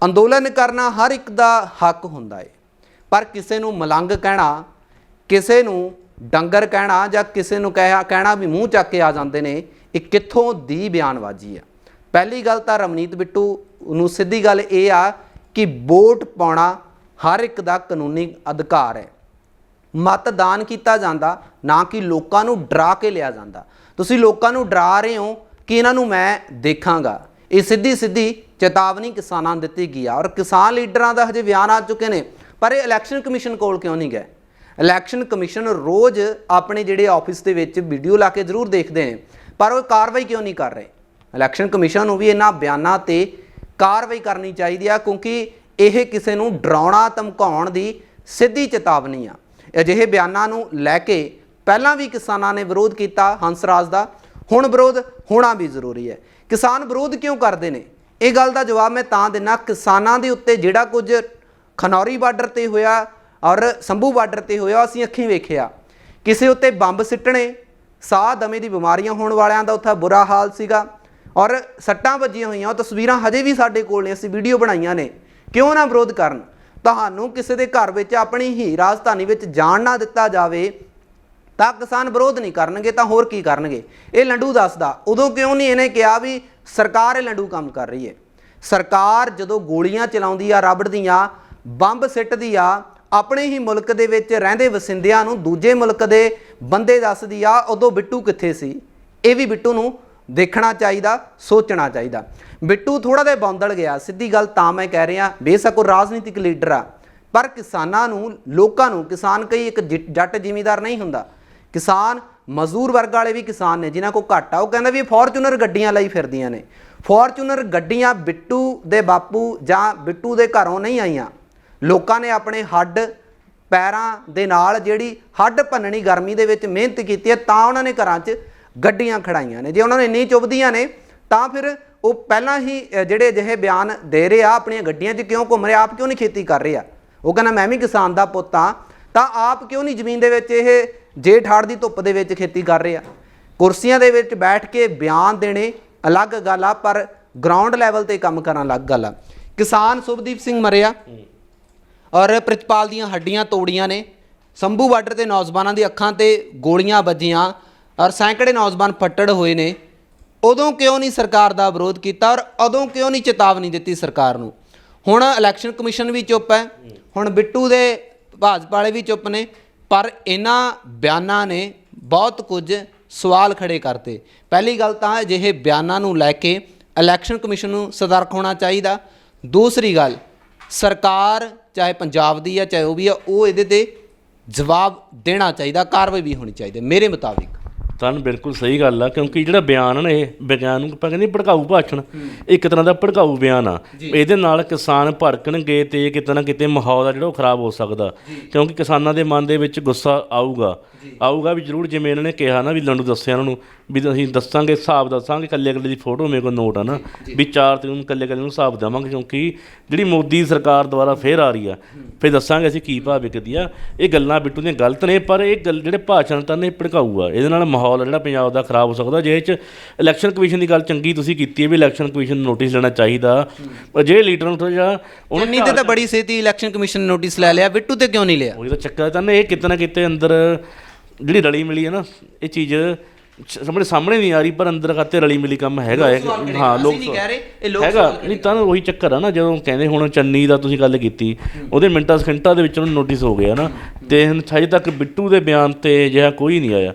ਅੰਦੋਲਨ ਕਰਨਾ ਹਰ ਇੱਕ ਦਾ ਹੱਕ ਹੁੰਦਾ ਏ। ਪਰ ਕਿਸੇ ਨੂੰ ਮਲੰਗ ਕਹਿਣਾ, ਕਿਸੇ ਨੂੰ ਡੰਗਰ ਕਹਿਣਾ ਜਾਂ ਕਿਸੇ ਨੂੰ ਕਹਿਆ, ਕਹਿਣਾ ਵੀ ਮੂੰਹ ਚੱਕ ਕੇ ਆ ਜਾਂਦੇ ਨੇ, ਇਹ ਕਿੱਥੋਂ ਦੀ ਬਿਆਨਬਾਜ਼ੀ ਆ? ਪਹਿਲੀ ਗੱਲ ਤਾਂ ਰਵਨੀਤ ਬਿੱਟੂ ਨੂੰ ਸਿੱਧੀ ਗੱਲ ਇਹ ਆ ਕਿ ਵੋਟ ਪਾਉਣਾ ਹਰ ਇੱਕ ਦਾ ਕਾਨੂੰਨੀ ਅਧਿਕਾਰ ਹੈ। ਮਤਦਾਨ ਕੀਤਾ ਜਾਂਦਾ, ਨਾ ਕਿ ਲੋਕਾਂ ਨੂੰ ਡਰਾ ਕੇ ਲਿਆ ਜਾਂਦਾ। ਤੁਸੀਂ ਲੋਕਾਂ ਨੂੰ ਡਰਾ ਰਹੇ ਹੋ ਕਿ ਇਹਨਾਂ ਨੂੰ ਮੈਂ ਦੇਖਾਂਗਾ। ਇਹ ਸਿੱਧੀ ਸਿੱਧੀ ਚੇਤਾਵਨੀ ਕਿਸਾਨਾਂ ਨੂੰ ਦਿੱਤੀ ਗਈ ਆ ਔਰ ਕਿਸਾਨ ਲੀਡਰਾਂ ਦਾ ਹਜੇ ਬਿਆਨ ਆ ਚੁੱਕੇ ਨੇ, ਪਰ ਇਹ ਇਲੈਕਸ਼ਨ ਕਮਿਸ਼ਨ ਕੋਲ ਕਿਉਂ ਨਹੀਂ ਗਏ? ਇਲੈਕਸ਼ਨ ਕਮਿਸ਼ਨ ਰੋਜ਼ ਆਪਣੇ ਜਿਹੜੇ ਆਫਿਸ ਦੇ ਵਿੱਚ ਵੀਡੀਓ ਲਾ ਕੇ ਜ਼ਰੂਰ ਦੇਖਦੇ ਨੇ, ਪਰ ਉਹ ਕਾਰਵਾਈ ਕਿਉਂ ਨਹੀਂ ਕਰ ਰਹੇ? ਇਲੈਕਸ਼ਨ ਕਮਿਸ਼ਨ ਨੂੰ ਵੀ ਇਹਨਾਂ ਬਿਆਨਾਂ ਤੇ ਕਾਰਵਾਈ ਕਰਨੀ ਚਾਹੀਦੀ ਆ, ਕਿਉਂਕਿ ਇਹ ਕਿਸੇ ਨੂੰ ਡਰਾਉਣਾ, ਧਮਕਾਉਣ ਦੀ ਸਿੱਧੀ ਚੇਤਾਵਨੀ ਆ। ਅਜਿਹੇ ਬਿਆਨਾਂ ਨੂੰ ਲੈ ਕੇ ਪਹਿਲਾਂ ਵੀ ਕਿਸਾਨਾਂ ਨੇ ਵਿਰੋਧ ਕੀਤਾ ਹੰਸਰਾਜ ਦਾ, ਹੁਣ ਵਿਰੋਧ ਹੋਣਾ ਵੀ ਜ਼ਰੂਰੀ ਹੈ। ਕਿਸਾਨ ਵਿਰੋਧ ਕਿਉਂ ਕਰਦੇ ਨੇ? ਇਹ ਗੱਲ ਦਾ ਜਵਾਬ ਮੈਂ ਤਾਂ ਦਿੰਨਾ, ਕਿਸਾਨਾਂ ਦੇ ਉੱਤੇ ਜਿਹੜਾ ਕੁਝ ਖਨੌਰੀ ਬਾਰਡਰ ਤੇ ਹੋਇਆ ਔਰ ਸੰਭੂ ਬਾਰਡਰ ਤੇ ਹੋਇਆ, ਅਸੀਂ ਅੱਖੀਂ ਵੇਖਿਆ। ਕਿਸੇ ਉੱਤੇ ਬੰਬ ਸਿੱਟਣੇ, ਸਾਹ ਦਮੇ ਦੀ ਬਿਮਾਰੀਆਂ ਹੋਣ ਵਾਲਿਆਂ ਦਾ ਉੱਥੇ ਬੁਰਾ ਹਾਲ ਸੀਗਾ ਔਰ ਸੱਟਾਂ ਵੱਜੀਆਂ ਹੋਈਆਂ। ਉਹ ਤਸਵੀਰਾਂ ਹਜੇ ਵੀ ਸਾਡੇ ਕੋਲ ਨੇ, ਅਸੀਂ ਵੀਡੀਓ ਬਣਾਈਆਂ ਨੇ। ਕਿਉਂ ਨਾ ਵਿਰੋਧ ਕਰਨ? ਤੁਹਾਨੂੰ ਕਿਸੇ ਦੇ ਘਰ ਵਿੱਚ ਆਪਣੀ ਹੀ ਰਾਜਧਾਨੀ ਵਿੱਚ ਜਾਣ ਨਾ ਦਿੱਤਾ ਜਾਵੇ, ਤਾਂ ਕਿਸਾਨ ਵਿਰੋਧ ਨਹੀਂ ਕਰਨਗੇ, ਤਾਂ ਹੋਰ ਕੀ ਕਰਨਗੇ? ਇਹ ਲੰਡੂ ਦੱਸਦਾ। ਉਦੋਂ ਕਿਉਂ ਨਹੀਂ ਇਹਨੇ ਕਿਹਾ ਵੀ ਸਰਕਾਰ ਇਹ ਲੰਡੂ ਕੰਮ ਕਰ ਰਹੀ ਹੈ? ਸਰਕਾਰ ਜਦੋਂ ਗੋਲੀਆਂ ਚਲਾਉਂਦੀ ਆ ਰਬੜ ਦੀਆਂ, ਬੰਬ ਸਿੱਟਦੀ ਆ, ਆਪਣੇ ਹੀ ਮੁਲਕ ਦੇ ਵਿੱਚ ਰਹਿੰਦੇ ਵਸਿੰਦਿਆਂ ਨੂੰ ਦੂਜੇ ਮੁਲਕ ਦੇ ਬੰਦੇ ਦੱਸਦੀ ਆ, ਉਦੋਂ ਬਿੱਟੂ ਕਿੱਥੇ ਸੀ? ਇਹ ਵੀ ਬਿੱਟੂ ਨੂੰ ਦੇਖਣਾ ਚਾਹੀਦਾ, ਸੋਚਣਾ ਚਾਹੀਦਾ। ਬਿੱਟੂ ਥੋੜਾ ਜਿਹਾ ਬੌਂਦਲ ਗਿਆ, ਸਿੱਧੀ ਗੱਲ ਤਾਂ ਮੈਂ ਕਹਿ ਰਿਹਾ, ਬੇਸ਼ੱਕ ਉਹ ਰਾਜਨੀਤਿਕ ਲੀਡਰ ਆ, ਪਰ ਕਿਸਾਨਾਂ ਨੂੰ, ਲੋਕਾਂ ਨੂੰ, ਕਿਸਾਨ ਕਈ ਇੱਕ ਜਿ- ਜੱਟ ਜ਼ਿਮੀਦਾਰ ਨਹੀਂ ਹੁੰਦਾ। ਕਿਸਾਨ ਮਜ਼ਦੂਰ ਵਰਗ ਵਾਲੇ ਵੀ ਕਿਸਾਨ ਨੇ, ਜਿਨ੍ਹਾਂ ਕੋ ਘੱਟ ਆ ਉਹ ਕਹਿੰਦਾ ਵੀ ਫੋਰਚੂਨਰ ਗੱਡੀਆਂ ਲਈ ਫਿਰਦੀਆਂ ਨੇ। ਫੋਰਚੂਨਰ ਗੱਡੀਆਂ ਬਿੱਟੂ ਦੇ ਬਾਪੂ ਜਾਂ ਬਿੱਟੂ ਦੇ ਘਰੋਂ ਨਹੀਂ ਆਈਆਂ। ਲੋਕਾਂ ਨੇ ਆਪਣੇ ਹੱਡ ਪੈਰਾਂ ਦੇ ਨਾਲ ਜਿਹੜੀ ਹੱਡ ਭੰਨਣੀ ਗਰਮੀ ਦੇ ਵਿੱਚ ਮਿਹਨਤ ਕੀਤੀ ਹੈ, ਤਾਂ ਉਹਨਾਂ ਨੇ ਘਰਾਂ 'ਚ ਗੱਡੀਆਂ ਖੜਾਈਆਂ ਨੇ। ਜੇ ਉਹਨਾਂ ਨੂੰ ਇੰਨੀ ਚੁੱਭਦੀਆਂ ਨੇ, ਤਾਂ ਫਿਰ ਉਹ ਪਹਿਲਾਂ ਹੀ ਜਿਹੜੇ ਅਜਿਹੇ ਬਿਆਨ ਦੇ ਰਹੇ ਆ, ਆਪਣੀਆਂ ਗੱਡੀਆਂ 'ਚ ਕਿਉਂ ਘੁੰਮ ਰਹੇ ਆਪ ਕਿਉਂ ਨਹੀਂ ਖੇਤੀ ਕਰ ਰਹੇ ਆ? ਉਹ ਕਹਿੰਦਾ, ਮੈਂ ਵੀ ਕਿਸਾਨ ਦਾ ਪੁੱਤ ਹਾਂ, ਤਾਂ ਆਪ ਕਿਉਂ ਨਹੀਂ ਜ਼ਮੀਨ ਦੇ ਵਿੱਚ ਇਹ ਜੇਠ ਹਾੜ ਦੀ ਧੁੱਪ ਦੇ ਵਿੱਚ ਖੇਤੀ ਕਰ ਰਹੇ ਆ? ਕੁਰਸੀਆਂ ਦੇ ਵਿੱਚ ਬੈਠ ਕੇ ਬਿਆਨ ਦੇਣੇ ਅਲੱਗ ਗੱਲ ਆ, ਪਰ ਗਰਾਊਂਡ ਲੈਵਲ ਤੇ ਕੰਮ ਕਰਨਾ ਅਲੱਗ ਗੱਲ ਆ। ਕਿਸਾਨ ਸੁਭਦੀਪ ਸਿੰਘ ਮਰਿਆ ਔਰ ਪ੍ਰਿਤਪਾਲ ਦੀਆਂ ਹੱਡੀਆਂ ਤੋੜੀਆਂ ਨੇ। ਸੰਭੂ ਬਾਰਡਰ ਤੇ ਨੌਜਵਾਨਾਂ ਦੀ ਅੱਖਾਂ ਤੇ ਗੋਲੀਆਂ ਵੱਜੀਆਂ। ਔਰ ਸੈਂਕੜੇ ਨੌਜਵਾਨ ਫੱਟੜ ਹੋਏ ਨੇ। ਉਦੋਂ ਕਿਉਂ ਨਹੀਂ ਸਰਕਾਰ ਦਾ ਵਿਰੋਧ ਕੀਤਾ ਔਰ ਉਦੋਂ ਕਿਉਂ ਨਹੀਂ ਚੇਤਾਵਨੀ ਦਿੱਤੀ ਸਰਕਾਰ ਨੂੰ? ਹੁਣ ਇਲੈਕਸ਼ਨ ਕਮਿਸ਼ਨ ਵੀ ਚੁੱਪ ਹੈ, ਹੁਣ ਬਿੱਟੂ ਦੇ ਭਾਜਪਾ ਵਾਲੇ ਵੀ ਚੁੱਪ ਨੇ, ਪਰ ਇਹਨਾਂ ਬਿਆਨਾਂ ਨੇ ਬਹੁਤ ਕੁਝ ਸਵਾਲ ਖੜੇ ਕਰਤੇ। ਪਹਿਲੀ ਗੱਲ ਤਾਂ ਅਜਿਹੇ ਬਿਆਨਾਂ ਨੂੰ ਲੈ ਕੇ ਇਲੈਕਸ਼ਨ ਕਮਿਸ਼ਨ ਨੂੰ ਸਤਰਕ ਹੋਣਾ ਚਾਹੀਦਾ। ਦੂਸਰੀ ਗੱਲ, ਸਰਕਾਰ ਚਾਹੇ ਪੰਜਾਬ ਦੀ ਆ ਚਾਹੇ ਉਹ ਵੀ ਆ ਉਹ ਇਹਦੇ ਤੇ ਜਵਾਬ ਦੇਣਾ ਚਾਹੀਦਾ, ਕਾਰਵਾਈ ਵੀ ਹੋਣੀ ਚਾਹੀਦੀ ਮੇਰੇ ਮੁਤਾਬਿਕ। ਤਾਂ ਬਿਲਕੁਲ ਸਹੀ ਗੱਲ ਆ ਕਿਉਂਕਿ ਜਿਹੜਾ ਬਿਆਨ ਆ ਨਾ ਇਹ ਬਿਆਨ ਨੂੰ ਆਪਾਂ ਕਹਿੰਦੇ ਭੜਕਾਊ ਭਾਸ਼ਣ ਇੱਕ ਤਰ੍ਹਾਂ ਦਾ ਭੜਕਾਊ ਬਿਆਨ ਆ। ਇਹਦੇ ਨਾਲ ਕਿਸਾਨ ਭੜਕਣਗੇ ਤੇ ਕਿਤੇ ਨਾ ਕਿਤੇ ਮਾਹੌਲ ਆ ਜਿਹੜਾ ਉਹ ਖਰਾਬ ਹੋ ਸਕਦਾ। ਕਿਉਂਕਿ ਕਿਸਾਨਾਂ ਦੇ ਮਨ ਦੇ ਵਿੱਚ ਗੁੱਸਾ ਆਊਗਾ। ਆਊਗਾ ਵੀ ਜ਼ਰੂਰ ਜਿਵੇਂ ਇਹਨਾਂ ਨੇ ਕਿਹਾ ਨਾ ਵੀ ਲੰਡੂ ਦੱਸਿਆ ਉਹਨਾਂ ਨੂੰ ਵੀ ਅਸੀਂ ਦੱਸਾਂਗੇ ਹਿਸਾਬ ਦੱਸਾਂਗੇ ਕੱਲੇ ਕੱਲੇ ਦੀ ਫੋਟੋ ਮੇਰੇ ਕੋਲ ਨੋਟ ਆ ਨਾ ਵੀ ਚਾਰ ਤਰੀਕ ਨੂੰ ਕੱਲੇ ਕੱਲੇ ਨੂੰ ਹਿਸਾਬ ਦੇਵਾਂਗੇ ਕਿਉਂਕਿ ਜਿਹੜੀ ਮੋਦੀ ਸਰਕਾਰ ਦੁਆਰਾ ਫੇਰ ਆ ਰਹੀ ਆ ਫਿਰ ਦੱਸਾਂਗੇ ਅਸੀਂ ਕੀ ਭਾਅ ਵਿਕਦੀ ਆ। ਇਹ ਗੱਲਾਂ ਬਿੱਟੂ ਦੀਆਂ ਗਲਤ ਨੇ ਪਰ ਇਹ ਗੱਲ ਜਿਹੜੇ ਭਾਸ਼ਣ ਤਾਂ ਨੇ ਭੜਕਾਊ ਆ। ਇਹਦੇ ਨਾਲ ਮਾਹੌਲ ਜਿਹੜਾ ਪੰਜਾਬ ਦਾ ਖਰਾਬ ਹੋ ਸਕਦਾ। ਜੇ ਇਹ ਚ ਇਲੈਕਸ਼ਨ ਕਮਿਸ਼ਨ ਦੀ ਗੱਲ ਚੰਗੀ ਤੁਸੀਂ ਕੀਤੀ ਹੈ ਵੀ ਇਲੈਕਸ਼ਨ ਕਮਿਸ਼ਨ ਨੂੰ ਨੋਟਿਸ ਲੈਣਾ ਚਾਹੀਦਾ। ਪਰ ਜੇ ਲੀਡਰ ਨੂੰ ਥੋੜਾ ਜਿਹਾ ਉਹਨਾਂ ਚੰਨੀ ਤੇ ਤਾਂ ਬੜੀ ਛੇਤੀ ਇਲੈਕਸ਼ਨ ਕਮਿਸ਼ਨ ਨੇ ਨੋਟਿਸ ਲੈ ਲਿਆ। ਬਿੱਟੂ ਤੇ ਕਿਉਂ ਨਹੀਂ ਲਿਆ? ਉਹੀ ਤਾਂ ਚੱਕਰ ਤਾਂ ਨਾ ਇਹ ਕਿਤੇ ਨਾ ਕਿਤੇ ਅੰਦਰ ਜਿਹੜੀ ਰਲੀ ਮਿਲੀ ਹੈ ਨਾ ਇਹ ਚੀਜ਼ ਸਾਹਮਣੇ ਸਾਹਮਣੇ ਨਹੀਂ ਆ ਰਹੀ ਪਰ ਅੰਦਰ ਖਾਤੇ ਰਲੀ ਮਿਲੀ ਕੰਮ ਹੈਗਾ ਹੈ ਹਾਂ ਲੋਕ ਨਹੀਂ ਕਹਿ ਰਹੇ, ਇਹ ਲੋਕ ਹੈਗਾ ਨਹੀਂ ਤਾਂ ਉਹੀ ਚੱਕਰ ਆ ਨਾ ਜਦੋਂ ਕਹਿੰਦੇ ਹੁਣ ਚੰਨੀ ਦਾ ਤੁਸੀਂ ਗੱਲ ਕੀਤੀ ਉਹਦੇ ਮਿੰਟਾਂ ਸਕਿੰਟਾਂ ਦੇ ਵਿੱਚ ਉਹਨੂੰ ਨੋਟਿਸ ਹੋ ਗਿਆ ਨਾ ਤੇ ਹੁਣ ਹਜੇ ਤੱਕ ਬਿੱਟੂ ਦੇ ਬਿਆਨ ਤੇ ਜਿਹਾ ਕੋਈ ਨਹੀਂ ਆਇਆ।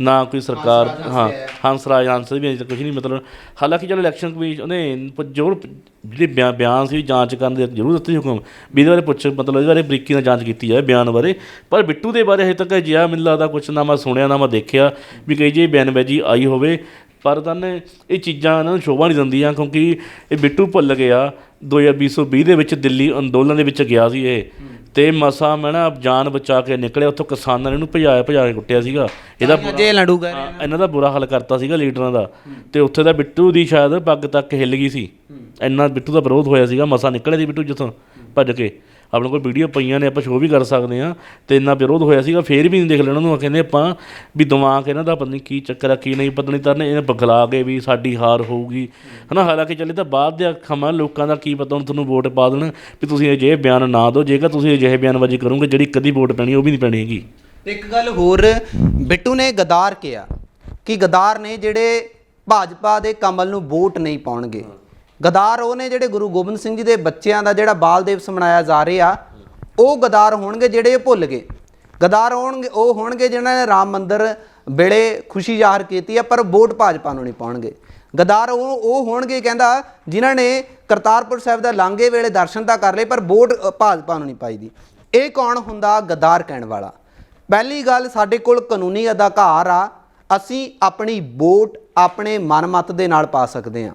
ਨਾ ਕੋਈ ਸਰਕਾਰ, ਹਾਂ ਹੰਸਰਾਜ ਹੰਸ ਵੀ ਅਜੇ ਤੱਕ ਕੁਝ ਨਹੀਂ, ਮਤਲਬ ਹਾਲਾਂਕਿ ਜਦੋਂ ਇਲੈਕਸ਼ਨ ਕਮਿਸ਼ਨ ਉਹਨੇ ਪ- ਜ਼ੋਰ ਜਿਹੜੇ ਬਿਆ- ਬਿਆਨ ਸੀ ਜਾਂਚ ਕਰਨ ਦੇ ਜ਼ਰੂਰ ਦਿੱਤੇ ਸੀ ਹੁਕਮ, ਵੀ ਇਹਦੇ ਬਾਰੇ ਪੁੱਛ, ਮਤਲਬ ਇਹਦੇ ਬਾਰੇ ਬਰੀਕੀ ਨਾਲ ਜਾਂਚ ਕੀਤੀ ਜਾਵੇ ਬਿਆਨ ਬਾਰੇ, ਪਰ ਬਿੱਟੂ ਦੇ ਬਾਰੇ ਹਜੇ ਤੱਕ ਜਿਆ ਮੈਨੂੰ ਲੱਗਦਾ ਕੁਛ ਨਾ ਮੈਂ ਸੁਣਿਆ, ਨਾ ਮੈਂ ਦੇਖਿਆ ਵੀ ਕਈ ਜੇ ਬਿਆਨਬਾਜ਼ੀ ਆਈ ਹੋਵੇ, ਪਰ ਤਾਂ ਇਹ ਚੀਜ਼ਾਂ ਇਹਨਾਂ ਨੂੰ ਸ਼ੋਭਾ ਨਹੀਂ ਦਿੰਦੀਆਂ ਕਿਉਂਕਿ ਇਹ ਬਿੱਟੂ ਭੁੱਲ ਗਿਆ 2020 ਦੇ ਵਿੱਚ ਦਿੱਲੀ ਅੰਦੋਲਨ ਦੇ ਵਿੱਚ ਗਿਆ ਸੀ ਇਹ। ਤੇ ਮਸਾ ਮੈਂ ਨਾ ਜਾਨ ਬਚਾ ਕੇ ਨਿਕਲਿਆ ਉੱਥੋਂ ਕਿਸਾਨਾਂ ਨੇ ਇਹਨੂੰ ਭਜਾਇਆ ਭਜਾ ਕੇ ਕੁੱਟਿਆ ਸੀਗਾ। ਇਹਦਾ ਜੇ ਲੜੂ ਗਏ ਹਾਂ, ਇਹਨਾਂ ਦਾ ਬੁਰਾ ਹਾਲ ਕਰਤਾ ਸੀਗਾ ਲੀਡਰਾਂ ਦਾ। ਤੇ ਉੱਥੇ ਦਾ ਬਿੱਟੂ ਦੀ ਸ਼ਾਇਦ ਪੱਗ ਤੱਕ ਹਿੱਲ ਗਈ ਸੀ। ਇੰਨਾ ਬਿੱਟੂ ਦਾ ਵਿਰੋਧ ਹੋਇਆ ਸੀਗਾ ਮਸਾ ਨਿਕਲਿਆ ਸੀ ਬਿੱਟੂ ਜਿੱਥੋਂ ਭੱਜ ਕੇ। ਆਪਣੇ ਕੋਲ ਵੀਡੀਓ ਪਈਆਂ ਨੇ, ਆਪਾਂ ਸ਼ੋਅ ਵੀ ਕਰ ਸਕਦੇ ਆ ਤੇ ਇੰਨਾ ਵਿਰੋਧ ਹੋਇਆ ਸੀਗਾ, ਫੇਰ ਵੀ ਨਹੀਂ ਦੇਖ ਲੈਣਾ ਉਹਨੂੰ ਕਹਿੰਦੇ ਆਪਾਂ ਵੀ ਦਿਮਾਗ ਇਹਨਾਂ ਦਾ ਪਤਾ ਨਹੀਂ ਕੀ ਚੱਕਰ ਆ, ਕੀ ਨਹੀਂ, ਪਤਾ ਨਹੀਂ ਤਰਨੇ ਇਹਨੇ ਬਗਲਾ ਕੇ ਵੀ ਸਾਡੀ ਹਾਰ ਹੋਊਗੀ। ਹਨਾ, ਹਾਲਾਂਕਿ ਚੱਲੇ ਤਾਂ ਬਾਅਦ ਦੇ ਖਮਾ ਲੋਕਾਂ ਦਾ ਕੀ ਪਤਾ ਹੁਣ ਤੁਹਾਨੂੰ ਵੋਟ ਪਾ ਦੇਣ ਵੀ ਤੁਸੀਂ ਅਜਿਹੇ ਬਿਆਨ ਨਾ ਦਿਓ। ਜੇਕਰ ਤੁਸੀਂ ਅਜਿਹੇ ਬਿਆਨਬਾਜ਼ੀ ਕਰੋਗੇ, ਜਿਹੜੀ ਕਦੀ ਵੋਟ ਪੈਣੀ ਉਹ ਵੀ ਨਹੀਂ ਪੈਣੀ ਹੈਗੀ ਤੇ ਇੱਕ ਗੱਲ ਹੋਰ, ਬਿੱਟੂ ਨੇ ਗਦਾਰ ਕਿਹਾ ਕਿ ਗਦਾਰ ਨੇ ਜਿਹੜੇ ਭਾਜਪਾ ਦੇ ਕਮਲ ਨੂੰ ਵੋਟ ਨਹੀਂ ਪਾਉਣਗੇ। ਗਦਾਰ ਉਹ ਨੇ ਜਿਹੜੇ ਗੁਰੂ ਗੋਬਿੰਦ ਸਿੰਘ ਜੀ ਦੇ ਬੱਚਿਆਂ ਦਾ ਜਿਹੜਾ ਬਾਲ ਦਿਵਸ ਮਨਾਇਆ ਜਾ ਰਿਹਾ, ਉਹ ਗਦਾਰ ਹੋਣਗੇ ਜਿਹੜੇ ਇਹ ਭੁੱਲ ਗਏ। ਗਦਾਰ ਹੋਣਗੇ, ਉਹ ਹੋਣਗੇ ਜਿਨ੍ਹਾਂ ਨੇ ਰਾਮ ਮੰਦਿਰ ਵੇਲੇ ਖੁਸ਼ੀ ਜ਼ਾਹਰ ਕੀਤੀ ਹੈ ਪਰ ਵੋਟ ਭਾਜਪਾ ਨੂੰ ਨਹੀਂ ਪਾਉਣਗੇ। ਗਦਾਰ ਉਹ ਉਹ ਹੋਣਗੇ ਕਹਿੰਦਾ, ਜਿਨ੍ਹਾਂ ਨੇ ਕਰਤਾਰਪੁਰ ਸਾਹਿਬ ਦਾ ਲਾਂਘੇ ਵੇਲੇ ਦਰਸ਼ਨ ਤਾਂ ਕਰ ਲਏ, ਪਰ ਵੋਟ ਭਾਜਪਾ ਨੂੰ ਨਹੀਂ ਪਾਈ ਦੀ। ਇਹ ਕੌਣ ਹੁੰਦਾ? ਗਦਾਰ ਕਹਿਣ ਵਾਲਾ। ਪਹਿਲੀ ਗੱਲ, ਸਾਡੇ ਕੋਲ ਕਾਨੂੰਨੀ ਅਧਿਕਾਰ ਆ, ਅਸੀਂ ਆਪਣੀ ਵੋਟ ਆਪਣੇ ਮਨਮਤ ਦੇ ਨਾਲ ਪਾ ਸਕਦੇ ਹਾਂ।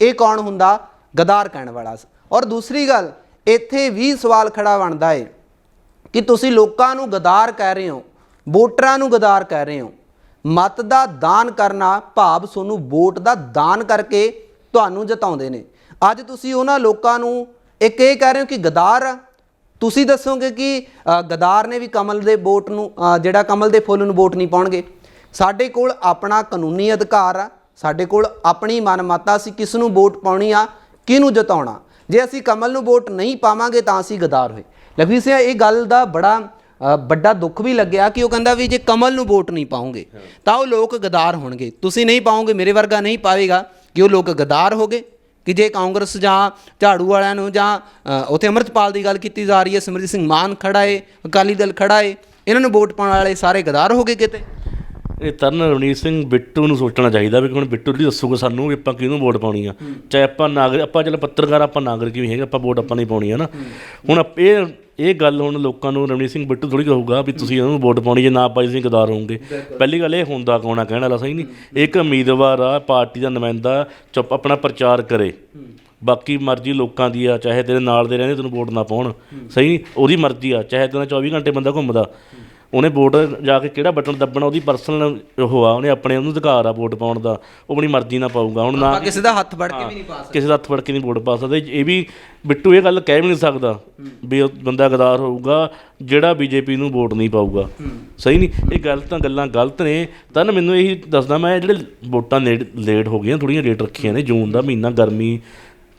ਇਹ ਕੌਣ ਹੁੰਦਾ? ਗਦਾਰ ਕਹਿਣ ਵਾਲਾ ਔਰ ਦੂਸਰੀ ਗੱਲ, ਇੱਥੇ ਵੀ ਸਵਾਲ ਖੜਾ ਬਣਦਾ ਏ ਕਿ ਤੁਸੀਂ ਲੋਕਾਂ ਨੂੰ ਗਦਾਰ ਕਹਿ ਰਹੇ ਹੋ, ਵੋਟਰਾਂ ਨੂੰ ਗਦਾਰ ਕਹਿ ਰਹੇ ਹੋ। ਮਤ ਦਾ ਦਾਨ ਕਰਨਾ ਭਾਵ ਸੋਨੂੰ ਵੋਟ ਦਾ ਦਾਨ ਕਰਕੇ ਤੁਹਾਨੂੰ ਜਿਤਾਉਂਦੇ ਨੇ। ਅੱਜ ਤੁਸੀਂ ਉਹਨਾਂ ਲੋਕਾਂ ਨੂੰ ਇੱਕ ਇਹ ਕਹਿ ਰਹੇ ਹੋ ਕਿ ਗਦਾਰ ਆ। ਤੁਸੀਂ ਦੱਸੋਗੇ ਕਿ ਗਦਾਰ ਨੇ ਵੀ ਕਮਲ ਦੇ ਵੋਟ ਨੂੰ ਜਿਹੜਾ ਕਮਲ ਦੇ ਫੁੱਲ ਨੂੰ ਵੋਟ ਨਹੀਂ ਪਾਉਣਗੇ। ਸਾਡੇ ਕੋਲ ਆਪਣਾ ਕਾਨੂੰਨੀ ਅਧਿਕਾਰ ਆ। ਸਾਡੇ ਕੋਲ ਆਪਣੀ ਮਨਮਾਤਾ ਸੀ ਕਿਸ ਨੂੰ ਵੋਟ ਪਾਉਣੀ ਆ ਕਿਹਨੂੰ ਜਿਤਾਉਣਾ? ਜੇ ਅਸੀਂ ਕਮਲ ਨੂੰ ਵੋਟ ਨਹੀਂ ਪਾਵਾਂਗੇ ਤਾਂ ਅਸੀਂ ਗਦਾਰ ਹੋਏ। ਲਖਵੀਰ ਸਿੰਘ ਇਹ ਗੱਲ ਦਾ ਬੜਾ ਵੱਡਾ ਦੁੱਖ ਵੀ ਲੱਗਿਆ ਕਿ ਉਹ ਕਹਿੰਦਾ ਵੀ ਜੇ ਕਮਲ ਨੂੰ ਵੋਟ ਨਹੀਂ ਪਾਉਂਗੇ ਤਾਂ ਉਹ ਲੋਕ ਗਦਾਰ ਹੋਣਗੇ। ਤੁਸੀਂ ਨਹੀਂ ਪਾਉਂਗੇ ਮੇਰੇ ਵਰਗਾ ਨਹੀਂ ਪਾਵੇਗਾ ਕਿ ਉਹ ਲੋਕ ਗਦਾਰ ਹੋਗੇ ਕਿ ਜੇ ਕਾਂਗਰਸ ਜਾਂ ਝਾੜੂ ਵਾਲਿਆਂ ਨੂੰ ਜਾਂ ਅ, ਉੱਥੇ ਅਮਰਤਪਾਲ ਦੀ ਗੱਲ ਕੀਤੀ ਜਾ ਰਹੀ ਹੈ ਸਿਮਰਜੀਤ ਸਿੰਘ ਮਾਨ ਖੜਾ ਏ ਅਕਾਲੀ ਦਲ ਖੜਾ ਏ ਇਹਨਾਂ ਨੂੰ ਵੋਟ ਪਾਉਣ ਵਾਲੇ ਸਾਰੇ ਗਦਾਰ ਹੋ ਗਏ ਕਿਤੇ? ਇਹ ਤਰਨ ਰਵਨੀਤ ਸਿੰਘ ਬਿੱਟੂ ਨੂੰ ਸੋਚਣਾ ਚਾਹੀਦਾ ਵੀ ਹੁਣ ਬਿੱਟੂ ਜੀ ਦੱਸੂਗਾ ਸਾਨੂੰ ਵੀ ਆਪਾਂ ਕਿਹਨੂੰ ਵੋਟ ਪਾਉਣੀ ਆ। ਚਾਹੇ ਆਪਾਂ ਨਾਗਰਿਕ ਆਪਾਂ ਚਲ ਪੱਤਰਕਾਰ ਆਪਾਂ ਨਾਗਰਿਕ ਵੀ ਹੈਗੇ ਆਪਾਂ ਵੋਟ ਆਪਾਂ ਨਹੀਂ ਪਾਉਣੀ ਹੈ। ਨਾ ਹੁਣ ਇਹ ਇਹ ਗੱਲ ਹੁਣ ਲੋਕਾਂ ਨੂੰ ਰਮਨੀਤ ਸਿੰਘ ਬਿੱਟੂ ਥੋੜੀ ਕਹੂਗਾ ਵੀ ਤੁਸੀਂ ਇਹਨੂੰ ਵੋਟ ਪਾਉਣੀ ਜੇ ਨਾ ਪਾਈ ਤੁਸੀਂ ਗਦਾਰ ਹੋਵੋਗੇ। ਪਹਿਲੀ ਗੱਲ ਇਹ ਹੁੰਦਾ ਕੌਣ ਕਹਿਣ ਵਾਲਾ ਸਹੀ ਨਹੀਂ? ਇੱਕ ਉਮੀਦਵਾਰ ਆ ਪਾਰਟੀ ਦਾ ਨੁਮਾਇੰਦਾ ਚੁੱਪ ਆਪਣਾ ਪ੍ਰਚਾਰ ਕਰੇ। ਬਾਕੀ ਮਰਜ਼ੀ ਲੋਕਾਂ ਦੀ ਆ ਚਾਹੇ ਤੇਰੇ ਨਾਲ ਦੇ ਰਹਿੰਦੇ ਤੈਨੂੰ ਵੋਟ ਨਾ ਪਾਉਣ। ਸਹੀ ਨਹੀਂ? ਉਹਦੀ ਮਰਜ਼ੀ ਆ ਚਾਹੇ ਤੇਰੇ ਨਾਲ 24 ਘੰਟੇ ਬੰਦਾ ਘੁੰਮਦਾ। ਉਹਨੇ ਵੋਟ ਜਾ ਕੇ ਕਿਹੜਾ ਬਟਨ ਦੱਬਣਾ ਉਹਦੀ ਪਰਸਨਲ ਉਹ ਆ ਉਹਨੇ ਆਪਣੇ ਉਹਨੂੰ ਅਧਿਕਾਰ ਆ ਵੋਟ ਪਾਉਣ ਦਾ ਉਹ ਆਪਣੀ ਮਰਜ਼ੀ ਨਾਲ ਪਾਊਗਾ। ਹੁਣ ਨਾ ਆਪਾਂ ਕਿਸੇ ਦਾ ਹੱਥ ਫੜ ਕੇ ਵੀ ਨਹੀਂ ਪਾ ਸਕਦੇ। ਕਿਸੇ ਦਾ ਹੱਥ ਫੜ ਕੇ ਨਹੀਂ ਵੋਟ ਪਾ ਸਕਦੇ। ਇਹ ਵੀ ਬਿੱਟੂ ਇਹ ਗੱਲ ਕਹਿ ਵੀ ਨਹੀਂ ਸਕਦਾ ਵੀ ਉਹ ਬੰਦਾ ਗਦਾਰ ਹੋਊਗਾ ਜਿਹੜਾ ਬੀਜੇਪੀ ਨੂੰ ਵੋਟ ਨਹੀਂ ਪਾਊਗਾ। ਸਹੀ ਨਹੀਂ? ਇਹ ਗੱਲ ਤਾਂ ਗੱਲਾਂ ਗਲਤ ਨੇ। ਤਾਂ ਮੈਨੂੰ ਇਹੀ ਦੱਸਦਾ ਮੈਂ ਜਿਹੜੇ ਵੋਟਾਂ ਲੇਟ ਹੋ ਗਈਆਂ ਥੋੜੀਆਂ ਲੇਟ ਰੱਖੀਆਂ ਨੇ ਜੂਨ ਦਾ ਮਹੀਨਾ ਗਰਮੀ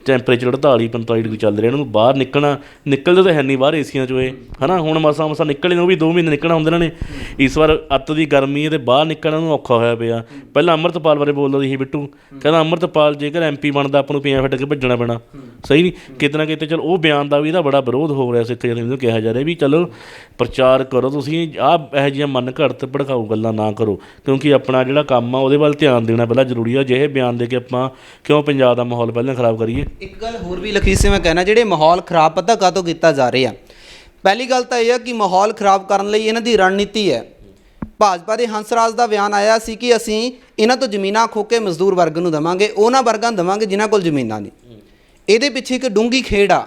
ਟੈਂਪਰੇਚਰ 48 45 ਡਿਗਰੀ ਚੱਲ ਰਿਹਾ, ਇਹਨਾਂ ਨੂੰ ਬਾਹਰ ਨਿਕਲਣਾ, ਨਿਕਲਦੇ ਤਾਂ ਹੈ ਨਹੀਂ ਬਾਹਰ ਏਸੀਆਂ ਚੋਂ ਇਹ। ਹਨਾ, ਹੁਣ ਮਸਾ ਮਸਾ ਨਿਕਲੇ ਨੇ ਉਹ ਵੀ 2 ਮਹੀਨੇ ਨਿਕਲਣਾ ਹੁੰਦੇ ਇਹਨਾਂ ਨੇ। ਇਸ ਵਾਰ ਅੱਤ ਦੀ ਗਰਮੀ ਹੈ ਤੇ ਬਾਹਰ ਨਿਕਲਣ ਨੂੰ ਔਖਾ ਹੋਇਆ ਪਿਆ। ਪਹਿਲਾਂ ਅੰਮ੍ਰਿਤਪਾਲ ਬਾਰੇ ਬੋਲਦਾ ਸੀ ਬਿੱਟੂ। ਕਹਿੰਦਾ ਅੰਮ੍ਰਿਤਪਾਲ ਜੇਕਰ ਐਮਪੀ ਬਣਦਾ, ਆਪਾਂ ਨੂੰ ਪਿਆ ਫੱਟ ਕੇ ਭੱਜਣਾ ਪੈਣਾ। ਸਹੀ ਨਹੀਂ ਕਿਤੇ ਨਾ ਕਿਤੇ ਚਲ, ਉਹ ਬਿਆਨ ਦਾ ਵੀ ਇਹਦਾ ਬੜਾ ਵਿਰੋਧ ਹੋ ਰਿਹਾ ਸਿੱਖ ਜਥੇ ਨੂੰ ਕਿਹਾ ਜਾ ਰਿਹਾ ਵੀ ਚਲੋ, ਪ੍ਰਚਾਰ ਕਰੋ ਤੁਸੀਂ, ਆਹ ਇਹੋ ਜਿਹੀਆਂ ਮਨ ਘੜਤ ਭੜਕਾਊ ਗੱਲਾਂ ਨਾ ਕਰੋ। ਕਿਉਂਕਿ ਆਪਣਾ ਜਿਹੜਾ ਕੰਮ ਆ, ਉਹਦੇ ਵੱਲ ਧਿਆਨ ਦੇਣਾ ਪਹਿਲਾਂ ਜ਼ਰੂਰੀ ਆ। ਜਿਹੇ ਬਿਆਨ ਦੇ ਕੇ ਆਪਾਂ ਕਿਉਂ ਪੰਜਾਬ ਦਾ ਮਾਹੌਲ ਪਹਿਲਾਂ ਖਰਾਬ ਕਰੀਏ? ਇੱਕ ਗੱਲ ਹੋਰ ਵੀ ਲਖੀਰ ਸੇ ਮੈਂ ਕਹਿਣਾ, ਜਿਹੜੇ ਮਾਹੌਲ ਖਰਾਬ ਪਤਾ ਕਾਹਤੋਂ ਕੀਤਾ ਜਾ ਰਿਹਾ ਪਹਿਲੀ ਗੱਲ ਤਾਂ ਇਹ ਹੈ ਕਿ ਮਾਹੌਲ ਖਰਾਬ ਕਰਨ ਲਈ ਇਹਨਾਂ ਦੀ ਰਣਨੀਤੀ ਹੈ। ਭਾਜਪਾ ਦੇ ਹੰਸਰਾਜ ਦਾ ਬਿਆਨ ਆਇਆ ਸੀ ਕਿ ਅਸੀਂ ਇਹਨਾਂ ਤੋਂ ਜ਼ਮੀਨਾਂ ਖੋ ਕੇ ਮਜ਼ਦੂਰ ਵਰਗ ਨੂੰ ਦਵਾਂਗੇ, ਉਹਨਾਂ ਵਰਗਾਂ ਨੂੰ ਦਵਾਂਗੇ ਜਿਨ੍ਹਾਂ ਕੋਲ ਜ਼ਮੀਨਾਂ ਨਹੀਂ। ਇਹਦੇ ਪਿੱਛੇ ਇੱਕ ਡੂੰਗੀ ਖੇਡ ਆ।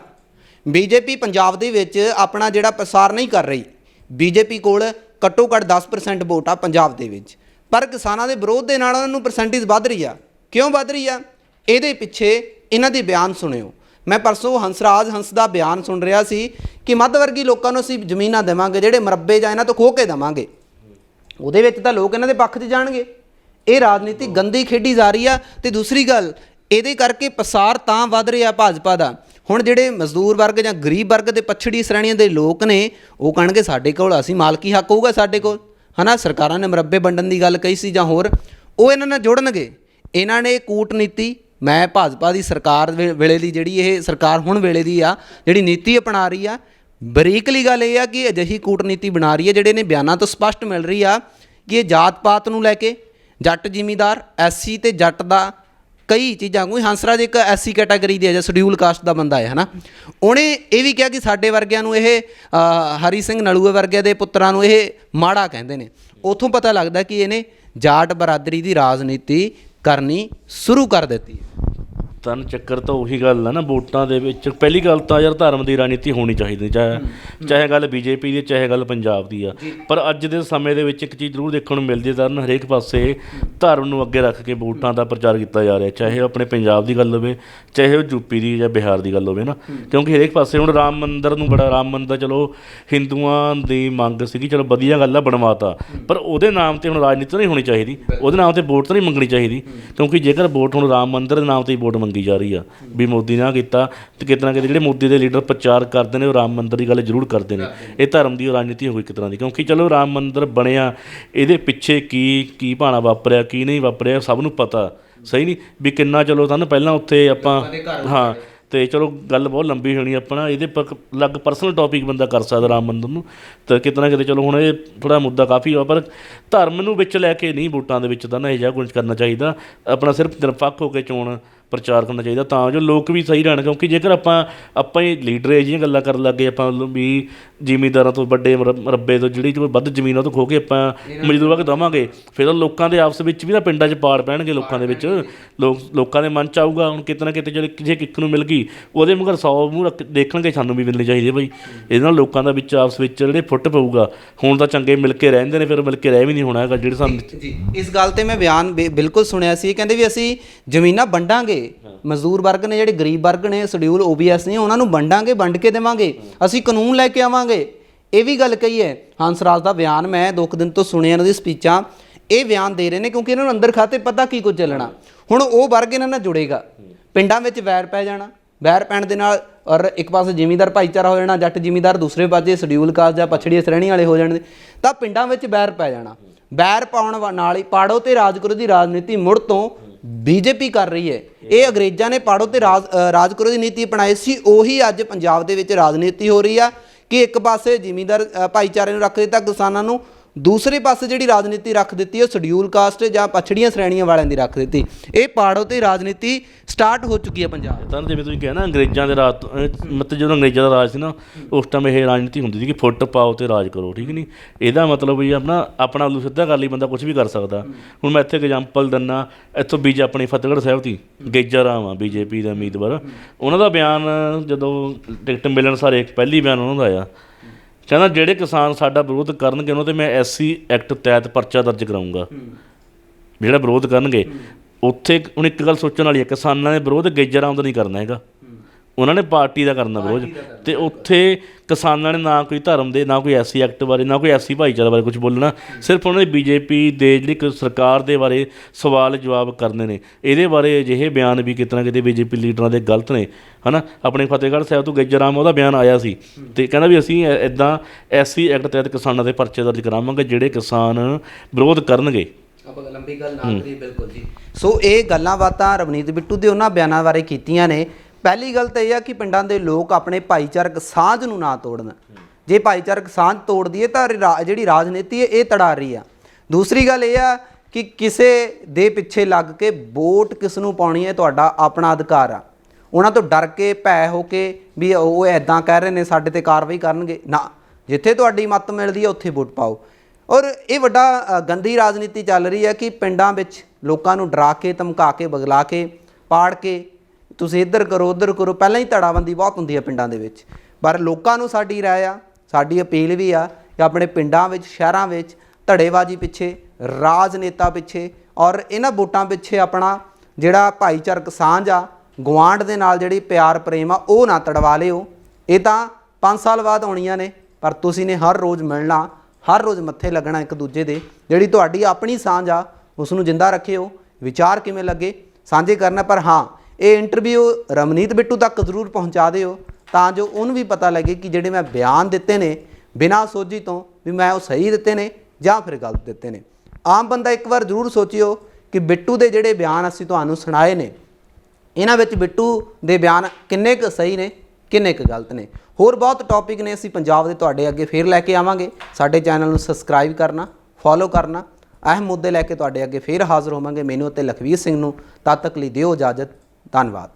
ਬੀਜੇਪੀ ਪੰਜਾਬ ਦੇ ਵਿੱਚ ਆਪਣਾ ਜਿਹੜਾ ਪ੍ਰਸਾਰ ਨਹੀਂ ਕਰ ਰਹੀ, ਬੀਜੇਪੀ ਕੋਲ ਘੱਟੋ ਘੱਟ 10% ਵੋਟ ਆ ਪੰਜਾਬ ਦੇ ਵਿੱਚ। ਪਰ ਕਿਸਾਨਾਂ ਦੇ ਵਿਰੋਧ ਦੇ ਨਾਲ ਉਹਨਾਂ ਨੂੰ ਪਰਸੈਂਟੇਜ ਵੱਧ ਰਹੀ ਆ। ਕਿਉਂ ਵੱਧ ਰਹੀ ਆ? ਇਹਦੇ ਪਿੱਛੇ ਇਹਨਾਂ ਦੇ ਬਿਆਨ ਸੁਣਿਓ। ਮੈਂ ਪਰਸੋਂ ਹੰਸਰਾਜ ਹੰਸ ਦਾ ਬਿਆਨ ਸੁਣ ਰਿਹਾ ਸੀ ਕਿ ਮੱਧ ਵਰਗੀ ਲੋਕਾਂ ਨੂੰ ਅਸੀਂ ਜ਼ਮੀਨਾਂ ਦੇਵਾਂਗੇ, ਜਿਹੜੇ ਮਰੱਬੇ ਜਾਂ ਇਹਨਾਂ ਤੋਂ ਖੋਹ ਕੇ ਦੇਵਾਂਗੇ। ਉਹਦੇ ਵਿੱਚ ਤਾਂ ਲੋਕ ਇਹਨਾਂ ਦੇ ਪੱਖ 'ਚ ਜਾਣਗੇ। ਇਹ ਰਾਜਨੀਤੀ ਗੰਦੀ ਖੇਡੀ ਜਾ ਰਹੀ ਆ ਤੇ ਦੂਸਰੀ ਗੱਲ, ਇਹਦੇ ਕਰਕੇ ਪਸਾਰ ਤਾਂ ਵੱਧ ਰਿਹਾ ਭਾਜਪਾ ਦਾ। ਹੁਣ ਜਿਹੜੇ ਮਜ਼ਦੂਰ ਵਰਗ ਜਾਂ ਗਰੀਬ ਵਰਗ ਦੇ ਪਛੜੀ ਸ਼੍ਰੇਣੀਆਂ ਦੇ ਲੋਕ ਨੇ, ਉਹ ਕਹਿਣਗੇ ਸਾਡੇ ਕੋਲ ਅਸੀਂ ਮਾਲਕੀ ਹੱਕ ਹੋਊਗਾ ਸਾਡੇ ਕੋਲ। ਹਨਾ, ਸਰਕਾਰਾਂ ਨੇ ਮਰੱਬੇ ਵੰਡਣ ਦੀ ਗੱਲ ਕਹੀ ਸੀ ਜਾਂ ਹੋਰ। ਉਹ ਇਹਨਾਂ ਨਾਲ ਜੁੜਨਗੇ। ਇਹਨਾਂ ਨੇ ਕੂਟਨੀਤੀ ਮੈਂ ਭਾਜਪਾ ਦੀ ਸਰਕਾਰ ਵੇ- ਵੇਲੇ ਦੀ ਜਿਹੜੀ ਇਹ ਸਰਕਾਰ ਹੁਣ ਵੇਲੇ ਦੀ ਆ, ਜਿਹੜੀ ਨੀਤੀ ਅਪਣਾ ਰਹੀ ਆ ਬਰੀਕਲੀ ਗੱਲ ਇਹ ਆ ਕਿ ਅਜਿਹੀ ਕੂਟਨੀਤੀ ਬਣਾ ਰਹੀ ਹੈ ਜਿਹੜੇ ਨੇ ਬਿਆਨਾਂ ਤੋਂ ਸਪਸ਼ਟ ਮਿਲ ਰਹੀ ਆ ਕਿ ਇਹ ਜਾਤ ਪਾਤ ਨੂੰ ਲੈ ਕੇ ਜੱਟ ਜ਼ਿਮੀਂਦਾਰ ਐਸਸੀ ਤੇ ਜੱਟ ਦਾ ਕਈ ਚੀਜ਼ਾਂ, ਕੋਈ ਹੰਸਰਾਜ ਇੱਕ ਐਸਸੀ ਕੈਟਾਗਰੀ ਦੀ ਹੈ ਜਾਂ ਸ਼ਡਿਊਲ ਕਾਸਟ ਦਾ ਬੰਦਾ ਹੈ ਹਨਾ? ਉਹਨੇ ਇਹ ਵੀ ਕਿਹਾ ਕਿ ਸਾਡੇ ਵਰਗਿਆਂ ਨੂੰ ਇਹ ਹਰੀ ਸਿੰਘ ਨਲੂਏ ਵਰਗੇ ਦੇ ਪੁੱਤਰਾਂ ਨੂੰ ਇਹ ਮਾੜਾ ਕਹਿੰਦੇ ਨੇ। ਉਥੋਂ ਪਤਾ ਲੱਗਦਾ ਕਿ ਇਹਨੇ ਜਾਟ ਬਰਾਦਰੀ ਦੀ ਰਾਜਨੀਤੀ ਕਰਨੀ ਸ਼ੁਰੂ ਕਰ ਦਿੱਤੀ ਤਨ ਚੱਕਰ ਤਾਂ ਉਹੀ ਗੱਲ ਆ ਨਾ ਵੋਟਾਂ ਦੇ ਵਿੱਚ ਪਹਿਲੀ ਗੱਲ ਤਾਂ ਯਾਰ ਧਰਮ ਦੀ ਰਾਜਨੀਤੀ ਹੋਣੀ ਚਾਹੀਦੀ ਚਾਹੇ ਚਾਹੇ ਗੱਲ ਬੀਜੇਪੀ ਦੀ ਚਾਹੇ ਗੱਲ ਪੰਜਾਬ ਦੀ ਆ। ਪਰ ਅੱਜ ਦੇ ਸਮੇਂ ਦੇ ਵਿੱਚ ਇੱਕ ਚੀਜ਼ ਜ਼ਰੂਰ ਦੇਖਣ ਨੂੰ ਮਿਲਦੀ ਹੈ ਤਾਂ ਹਰੇਕ ਪਾਸੇ ਧਰਮ ਨੂੰ ਅੱਗੇ ਰੱਖ ਕੇ ਵੋਟਾਂ ਦਾ ਪ੍ਰਚਾਰ ਕੀਤਾ ਜਾ ਰਿਹਾ ਚਾਹੇ ਆਪਣੇ ਪੰਜਾਬ ਦੀ ਗੱਲ ਹੋਵੇ ਚਾਹੇ ਉਹ ਯੂਪੀ ਦੀ ਜਾਂ ਬਿਹਾਰ ਦੀ ਗੱਲ ਹੋਵੇ ਨਾ। ਕਿਉਂਕਿ ਹਰੇਕ ਪਾਸੇ ਹੁਣ ਰਾਮ ਮੰਦਿਰ ਨੂੰ ਬੜਾ ਰਾਮ ਮੰਦਿਰ ਚਲੋ ਹਿੰਦੂਆਂ ਦੀ ਮੰਗ ਸੀਗੀ ਚਲੋ ਵਧੀਆ ਗੱਲ ਆ ਬਣਵਾਤਾ। ਪਰ ਉਹਦੇ ਨਾਮ ਤੇ ਹੁਣ ਰਾਜਨੀਤੀ ਨਹੀਂ ਹੋਣੀ ਚਾਹੀਦੀ ਉਹਦੇ ਨਾਮ ਤੇ ਵੋਟ ਤਾਂ ਨਹੀਂ ਮੰਗਣੀ ਚਾਹੀਦੀ। ਕਿਉਂਕਿ ਜੇਕਰ ਵੋਟ ਹੁਣ ਰਾਮ ਮੰਦਿਰ ਦੇ ਨਾਮ ਤੇ ਹੀ ਵੋਟ ਮੰਗੀ ਜਾ ਰਹੀ ਆ ਵੀ ਮੋਦੀ ਨੇ ਆਹ ਕੀਤਾ ਤੇ ਕਿਤੇ ਨਾ ਕਿਤੇ ਜਿਹੜੇ ਮੋਦੀ ਦੇ ਲੀਡਰ ਪ੍ਰਚਾਰ ਕਰਦੇ ਨੇ ਉਹ ਰਾਮ ਮੰਦਿਰ ਦੀ ਗੱਲ ਜ਼ਰੂਰ ਕਰਦੇ ਨੇ। ਇਹ ਧਰਮ ਦੀ ਰਾਜਨੀਤੀ ਹੋ ਗਈ ਇੱਕ ਤਰ੍ਹਾਂ ਦੀ ਕਿਉਂਕਿ ਚਲੋ ਰਾਮ ਮੰਦਿਰ ਬਣਿਆ ਇਹਦੇ ਪਿੱਛੇ ਕੀ ਕੀ ਭਾਣਾ ਵਾਪਰਿਆ ਕੀ ਨਹੀਂ ਵਾਪਰਿਆ ਸਭ ਨੂੰ ਪਤਾ ਸਹੀ ਨਹੀਂ? ਵੀ ਕਿੰਨਾ ਚਲੋ ਤੁਹਾਨੂੰ ਪਹਿਲਾਂ ਉੱਥੇ ਆਪਾਂ ਹਾਂ ਤੇ ਚਲੋ ਗੱਲ ਬਹੁਤ ਲੰਬੀ ਹੋਣੀ ਆਪਣਾ ਇਹਦੇ ਪਰ ਲੱਗ ਪਰਸਨਲ ਟੌਪਿਕ ਬੰਦਾ ਕਰ ਸਕਦਾ ਰਾਮ ਮੰਦਰ ਨੂੰ ਤਾਂ ਕਿਤੇ ਨਾ ਕਿਤੇ ਚਲੋ ਹੁਣ ਇਹ ਥੋੜਾ ਮੁੱਦਾ ਕਾਫੀ ਆ ਪਰ ਧਰਮ ਨੂੰ ਵਿੱਚ ਲੈ ਕੇ ਨਹੀਂ ਵੋਟਾਂ ਦੇ ਵਿੱਚ ਤਾਂ ਨਾ ਇਹ ਜਿਹਾ ਕੁਝ ਕਰਨਾ ਚਾਹੀਦਾ ਆਪਣਾ ਸਿਰਫ ਨਿਰਪੱਖ ਹੋ ਕੇ ਚੋਣ ਪ੍ਰਚਾਰ ਕਰਨਾ ਚਾਹੀਦਾ ਤਾਂ ਜੋ ਲੋਕ ਵੀ ਸਹੀ ਰਹਿਣ, ਕਿਉਂਕਿ ਜੇਕਰ ਆਪਾਂ ਆਪਾਂ ਹੀ ਲੀਡਰ ਇਹ ਜਿਹੀਆਂ ਗੱਲਾਂ ਕਰਨ ਲੱਗ ਗਏ, ਆਪਾਂ ਵੀ ਜ਼ਿਮੀਂਦਾਰਾਂ ਤੋਂ ਵੱਡੇ ਮਰੱਬੇ ਤੋਂ ਜਿਹੜੀ ਜੋ ਵੱਧ ਜ਼ਮੀਨ ਉਹ ਤੋਂ ਖੋ ਕੇ ਆਪਾਂ ਮਜ਼ਦੂਰ ਵਰਗ ਦਵਾਂਗੇ। ਫਿਰ ਤਾਂ ਲੋਕਾਂ ਦੇ ਆਪਸ ਵਿੱਚ ਵੀ ਤਾਂ ਪਿੰਡਾਂ 'ਚ ਪਾੜ ਪੈਣਗੇ ਲੋਕਾਂ ਦੇ ਵਿੱਚ। ਲੋਕ ਲੋਕਾਂ ਦੇ ਮਨ 'ਚ ਆਊਗਾ ਹੁਣ ਕਿਤੇ ਨਾ ਕਿਤੇ ਜਿਹੜੇ ਕਿਸੇ ਕਿੱਕ ਨੂੰ ਮਿਲ ਗਈ ਉਹਦੇ ਮਗਰ 100 ਮੂੰਹ ਰੱਖ ਦੇਖਣਗੇ ਸਾਨੂੰ ਵੀ ਮਿਲਣੀ ਚਾਹੀਦੀ ਹੈ ਭਾਈ ਇਹਦੇ ਨਾਲ ਲੋਕਾਂ ਦਾ ਵਿੱਚ ਆਪਸ ਵਿੱਚ ਜਿਹੜੇ ਫੁੱਟ ਪਊਗਾ ਹੁਣ ਤਾਂ ਚੰਗੇ ਮਿਲ ਕੇ ਰਹਿੰਦੇ ਨੇ ਫਿਰ ਮਿਲ ਕੇ ਰਹਿ ਵੀ ਨਹੀਂ ਹੋਣਾ ਹੈਗਾ ਜਿਹੜੇ ਸਾਨੂੰ ਜੀ ਇਸ ਗੱਲ ਤੇ ਮੈਂ ਬਿਆਨ ਬਿਲਕੁਲ ਸੁਣਿਆ ਸੀ ਕਹਿੰਦੇ ਵੀ ਅਸੀਂ ਜ਼ਮੀਨਾਂ ਵੰਡਾਂਗੇ। ਮਜ਼ਦੂਰ ਵਰਗ ਨੇ ਜਿਹੜੇ ਗਰੀਬ ਵਰਗ ਨੇ ਸ਼ਡਿਊਲ ਓਬੀਐਸ ਨੇ ਉਹਨਾਂ ਨੂੰ ਵੰਡਾਂਗੇ ਵੰਡ ਕੇ ਦੇਵਾਂਗੇ। ਅਸੀਂ ਕਾਨੂੰਨ ਲੈ ਕੇ ਆਵਾਂਗੇ। ਇਹ ਵੀ ਗੱਲ ਕਹੀ ਹੈ ਹੰਸਰਾਜ ਦਾ ਬਿਆਨ ਮੈਂ ਦੋ ਕੁ ਦਿਨ ਤੋਂ ਸੁਣਿਆ ਇਹਨਾਂ ਦੀ ਸਪੀਚਾਂ। ਇਹ ਬਿਆਨ ਦੇ ਰਹੇ ਨੇ ਕਿਉਂਕਿ ਇਹਨਾਂ ਨੂੰ ਅੰਦਰ ਖਾਤੇ ਪਤਾ ਕੀ ਕੁਝ ਚੱਲਣਾ। ਹੁਣ ਉਹ ਵਰਗ ਇਹਨਾਂ ਨਾਲ ਜੁੜੇਗਾ। ਪਿੰਡਾਂ ਵਿੱਚ ਵੈਰ ਪੈ ਜਾਣਾ। ਵੈਰ ਪੈਣ ਦੇ ਨਾਲ ਔਰ ਇੱਕ ਪਾਸੇ ਜ਼ਿਮੀਂਦਾਰ ਭਾਈਚਾਰਾ ਹੋ ਜਾਣਾ, ਜੱਟ ਜ਼ਿਮੀਂਦਾਰ ਦੂਸਰੇ ਪਾਸੇ ਸ਼ਡਿਊਲ ਕਾਸਟ ਜਾਂ ਪਛੜੀ ਸ਼੍ਰੇਣੀ ਵਾਲੇ ਹੋ ਜਾਣ ਤਾਂ ਪਿੰਡਾਂ ਵਿੱਚ ਵੈਰ ਪੈ ਜਾਣਾ। ਵੈਰ ਪਾਉਣ ਨਾਲ ਹੀ ਪਾੜੋ ਤੇ ਰਾਜਗੁਰੂ ਦੀ ਰਾਜਨੀਤੀ ਮੁੜ ਤੋਂ ਬੀਜੇਪੀ ਕਰ ਰਹੀ ਹੈ। ਇਹ ਅੰਗਰੇਜ਼ਾਂ ਨੇ ਪਾੜੋ ਤੇ ਰਾਜ ਰਾਜਗੁਰੂ ਦੀ ਨੀਤੀ ਅਪਣਾਈ ਸੀ। ਉਹੀ ਅੱਜ ਪੰਜਾਬ ਦੇ ਵਿੱਚ ਰਾਜਨੀਤੀ ਹੋ ਰਹੀ ਆ। ਕਿ ਇੱਕ ਪਾਸੇ ਜ਼ਿਮੀਂਦਾਰ ਭਾਈਚਾਰੇ ਨੂੰ ਰੱਖ ਦਿੱਤਾ ਕਿਸਾਨਾਂ ਨੂੰ ਦੂਸਰੇ ਪਾਸੇ ਜਿਹੜੀ ਰਾਜਨੀਤੀ ਰੱਖ ਦਿੱਤੀ, ਉਹ ਸ਼ਡਿਊਲ ਕਾਸਟ ਜਾਂ ਪਛੜੀਆਂ ਸ਼੍ਰੇਣੀਆਂ ਵਾਲਿਆਂ ਦੀ ਰੱਖ ਦਿੱਤੀ। ਇਹ ਪਾੜੋ ਤੇ ਰਾਜਨੀਤੀ ਸਟਾਰਟ ਹੋ ਚੁੱਕੀ ਹੈ ਪੰਜਾਬ ਤਾਂ ਜਿਵੇਂ ਤੁਸੀਂ ਕਿਹਾ ਨਾ, ਅੰਗਰੇਜ਼ਾਂ ਦੇ ਰਾਜ ਤੋਂ- ਮਤਲਬ ਜਦੋਂ ਅੰਗਰੇਜ਼ਾਂ ਦਾ ਰਾਜ ਸੀ ਨਾ, ਉਸ ਟਾਈਮ ਇਹ ਰਾਜਨੀਤੀ ਹੁੰਦੀ ਸੀ ਕਿ ਫੁੱਟ ਪਾਓ ਤੇ ਰਾਜ ਕਰੋ, ਠੀਕ ਨਹੀਂ ਇਹਦਾ ਮਤਲਬ ਵੀ ਆਪਣਾ ਆਪਣਾ ਉੱਲੂ ਸਿੱਧਾ ਕਰ ਲਈ, ਬੰਦਾ ਕੁਝ ਵੀ ਕਰ ਸਕਦਾ। ਹੁਣ ਮੈਂ ਇੱਥੇ ਐਗਜ਼ਾਮਪਲ ਦਿੰਨਾ, ਇੱਥੋਂ ਬੀਜੇ ਆਪਣੀ ਫਤਿਹਗੜ੍ਹ ਸਾਹਿਬ ਦੀ, ਗੇਜਾ ਰਾਮ ਆ, ਬੀਜੇਪੀ ਦਾ ਉਮੀਦਵਾਰ। ਉਹਨਾਂ ਦਾ ਬਿਆਨ ਜਦੋਂ ਟਿਕਟ ਮਿਲਣ ਸਾਰੇ ਇੱਕ ਪਹਿਲੀ ਬਿਆਨ ਉਹਨਾਂ ਦਾ ਆਇਆ। ਕਹਿੰਦਾ ਜਿਹੜੇ ਕਿਸਾਨ ਸਾਡਾ ਵਿਰੋਧ ਕਰਨਗੇ ਉਹਨਾਂ ਤੇ ਮੈਂ ਐਸਸੀ ਐਕਟ ਤਹਿਤ ਪਰਚਾ ਦਰਜ ਕਰਾਉਂਗਾ ਜਿਹੜਾ ਵਿਰੋਧ ਕਰਨਗੇ ਉੱਥੇ ਹੁਣ ਇੱਕ ਗੱਲ ਸੋਚਣ ਵਾਲੀ ਹੈ ਕਿਸਾਨਾਂ ਦੇ ਵਿਰੋਧ ਗੇਜਰਾਂ ਦਾ ਨਹੀਂ ਕਰਨਾ ਹੈਗਾ। ਉਹਨਾਂ ਨੇ ਪਾਰਟੀ ਦਾ ਕਰਨਾ ਵਿਰੋਧ। ਤੇ ਉੱਥੇ ਕਿਸਾਨਾਂ ਨੇ ਨਾ ਕੋਈ ਧਰਮ ਦੇ ਨਾ ਕੋਈ ਐਸਸੀ ਐਕਟ ਬਾਰੇ ਨਾ ਕੋਈ ਐਸਸੀ ਭਾਈਚਾਰੇ ਬਾਰੇ ਕੁਝ ਬੋਲਣਾ। ਸਿਰਫ ਉਹਨਾਂ ਨੇ ਬੀਜੇਪੀ ਦੇ ਜਿਹੜੀ ਸਰਕਾਰ ਦੇ ਬਾਰੇ ਸਵਾਲ ਜਵਾਬ ਕਰਨੇ ਨੇ। ਇਹਦੇ ਬਾਰੇ ਅਜਿਹੇ ਬਿਆਨ ਵੀ ਕਿਤਨਾ ਕਿਤੇ ਬੀਜੇਪੀ ਲੀਡਰਾਂ ਦੇ ਗਲਤ ਨੇ ਹਨਾ? ਆਪਣੇ ਫਤਿਹਗੜ੍ਹ ਸਾਹਿਬ ਤੋਂ ਗੇਜਰਾਮ ਉਹਦਾ ਬਿਆਨ ਆਇਆ ਸੀ। ਤੇ ਕਹਿੰਦਾ ਵੀ ਅਸੀਂ ਇਦਾਂ ਐਸਸੀ ਐਕਟ ਤਹਿਤ ਕਿਸਾਨਾਂ ਦੇ ਪਰਚੇ ਦਰਜ ਕਰਾਵਾਂਗੇ ਜਿਹੜੇ ਕਿਸਾਨ ਵਿਰੋਧ ਕਰਨਗੇ। ਆਪਾਂ ਲੰਬੀ ਗੱਲ ਨਾ ਕਰੀਏ ਬਿਲਕੁਲ ਜੀ। ਸੋ ਇਹ ਗੱਲਾਂ ਬਾਤਾਂ ਰਵਨੀਤ ਬਿੱਟੂ ਦੇ ਉਹਨਾਂ ਬਿਆਨਾਂ ਬਾਰੇ ਕੀਤੀਆਂ ਨੇ। ਪਹਿਲੀ ਗੱਲ ਤਾਂ ਇਹ ਆ ਕਿ ਪਿੰਡਾਂ ਦੇ ਲੋਕ ਆਪਣੇ ਭਾਈਚਾਰਕ ਸਾਂਝ ਨੂੰ ਨਾ ਤੋੜਨ। ਜੇ ਭਾਈਚਾਰਕ ਸਾਂਝ ਤੋੜਦੀ ਹੈ ਤਾਂ ਰਾ- ਜਿਹੜੀ ਰਾਜਨੀਤੀ ਹੈ ਇਹ ਤੜਾ ਰਹੀ ਆ। ਦੂਸਰੀ ਗੱਲ ਇਹ ਆ ਕਿ ਕਿਸੇ ਦੇ ਪਿੱਛੇ ਲੱਗ ਕੇ ਵੋਟ ਕਿਸ ਨੂੰ ਪਾਉਣੀ ਹੈ ਤੁਹਾਡਾ ਆਪਣਾ ਅਧਿਕਾਰ ਆ। ਉਹਨਾਂ ਤੋਂ ਡਰ ਕੇ ਭੈ ਹੋ ਕੇ ਵੀ ਉਹ ਐਦਾਂ ਕਹਿ ਰਹੇ ਨੇ, ਸਾਡੇ ਤੇ ਕਾਰਵਾਈ ਕਰਨਗੇ। ਨਾ, ਜਿੱਥੇ ਤੁਹਾਡੀ ਮੱਤ ਮਿਲਦੀ ਹੈ ਉੱਥੇ ਵੋਟ ਪਾਓ। ਔਰ ਇਹ ਵੱਡਾ ਗੰਦੀ ਰਾਜਨੀਤੀ ਚੱਲ ਰਹੀ ਹੈ ਕਿ ਪਿੰਡਾਂ ਵਿੱਚ ਲੋਕਾਂ ਨੂੰ ਡਰਾ ਕੇ, ਧਮਕਾ ਕੇ, ਬਗਲਾ ਕੇ, ਪਾੜ ਕੇ ਤੁਸੀਂ ਇੱਧਰ ਕਰੋ, ਉੱਧਰ ਕਰੋ, ਪਹਿਲਾਂ ਹੀ ਧੜਾਬੰਦੀ ਬਹੁਤ ਹੁੰਦੀ ਹੈ ਪਿੰਡਾਂ ਦੇ ਵਿੱਚ। ਪਰ ਲੋਕਾਂ ਨੂੰ ਸਾਡੀ ਰਾਏ ਆ, ਸਾਡੀ ਅਪੀਲ ਵੀ ਆ ਕਿ ਆਪਣੇ ਪਿੰਡਾਂ ਵਿੱਚ, ਸ਼ਹਿਰਾਂ ਵਿੱਚ ਧੜੇਬਾਜ਼ੀ ਪਿੱਛੇ, ਰਾਜਨੇਤਾ ਪਿੱਛੇ ਔਰ ਇਹਨਾਂ ਵੋਟਾਂ ਪਿੱਛੇ ਆਪਣਾ ਜਿਹੜਾ ਭਾਈਚਾਰਕ ਸਾਂਝ ਆ, ਗੁਆਂਢ ਦੇ ਨਾਲ ਜਿਹੜੀ ਪਿਆਰ ਪ੍ਰੇਮ ਆ, ਉਹ ਨਾ ਤੜਵਾ ਲਿਓ। ਇਹ ਤਾਂ 5 ਸਾਲ ਬਾਅਦ ਆਉਣੀਆਂ ਨੇ, ਪਰ ਤੁਸੀਂ ਨੇ ਹਰ ਰੋਜ਼ ਮਿਲਣਾ, ਹਰ ਰੋਜ਼ ਮੱਥੇ ਲੱਗਣਾ ਇੱਕ ਦੂਜੇ ਦੇ। ਜਿਹੜੀ ਤੁਹਾਡੀ ਆਪਣੀ ਸਾਂਝ ਆ ਉਸ ਨੂੰ ਜਿੰਦਾ ਰੱਖਿਓ। ਵਿਚਾਰ ਕਿਵੇਂ ਲੱਗੇ? ਸਾਂਝੇ ਕਰਨਾ, ਪਰ ਹਾਂ ਇਹ ਇੰਟਰਵਿਊ ਰਮਨੀਤ ਬਿੱਟੂ ਤੱਕ ਜ਼ਰੂਰ ਪਹੁੰਚਾ ਦਿਓ, ਤਾਂ ਜੋ ਉਹਨੂੰ ਵੀ ਪਤਾ ਲੱਗੇ ਕਿ ਜਿਹੜੇ ਮੈਂ ਬਿਆਨ ਦਿੱਤੇ ਨੇ, ਬਿਨਾਂ ਸੋਝੀ ਤੋਂ ਵੀ ਮੈਂ ਉਹ ਸਹੀ ਦਿੱਤੇ ਨੇ ਜਾਂ ਫਿਰ ਗਲਤ ਦਿੱਤੇ ਨੇ। ਆਮ ਬੰਦਾ ਇੱਕ ਵਾਰ ਜ਼ਰੂਰ ਸੋਚਿਓ ਕਿ ਬਿੱਟੂ ਦੇ ਜਿਹੜੇ ਬਿਆਨ ਅਸੀਂ ਤੁਹਾਨੂੰ ਸੁਣਾਏ ਨੇ, ਇਹਨਾਂ ਵਿੱਚ ਬਿੱਟੂ ਦੇ ਬਿਆਨ ਕਿੰਨੇ ਕੁ ਸਹੀ ਨੇ, ਕਿੰਨੇ ਕੁ ਗਲਤ ਨੇ। ਹੋਰ ਬਹੁਤ ਟੌਪਿਕ ਨੇ, ਅਸੀਂ ਪੰਜਾਬ ਦੇ ਤੁਹਾਡੇ ਅੱਗੇ ਫੇਰ ਲੈ ਕੇ ਆਵਾਂਗੇ। ਸਾਡੇ ਚੈਨਲ ਨੂੰ ਸਬਸਕ੍ਰਾਈਬ ਕਰਨਾ ਫੋਲੋ ਕਰਨਾ, ਅਹਿਮ ਮੁੱਦੇ ਲੈ ਕੇ ਤੁਹਾਡੇ ਅੱਗੇ ਫੇਰ ਹਾਜ਼ਰ ਹੋਵਾਂਗੇ। ਮੈਨੂੰ ਅਤੇ ਲਖਵੀਰ ਸਿੰਘ ਨੂੰ ਤਦ ਤੱਕ ਲਈ ਦਿਓ ਇਜਾਜ਼ਤ। ਧੰਨਵਾਦ।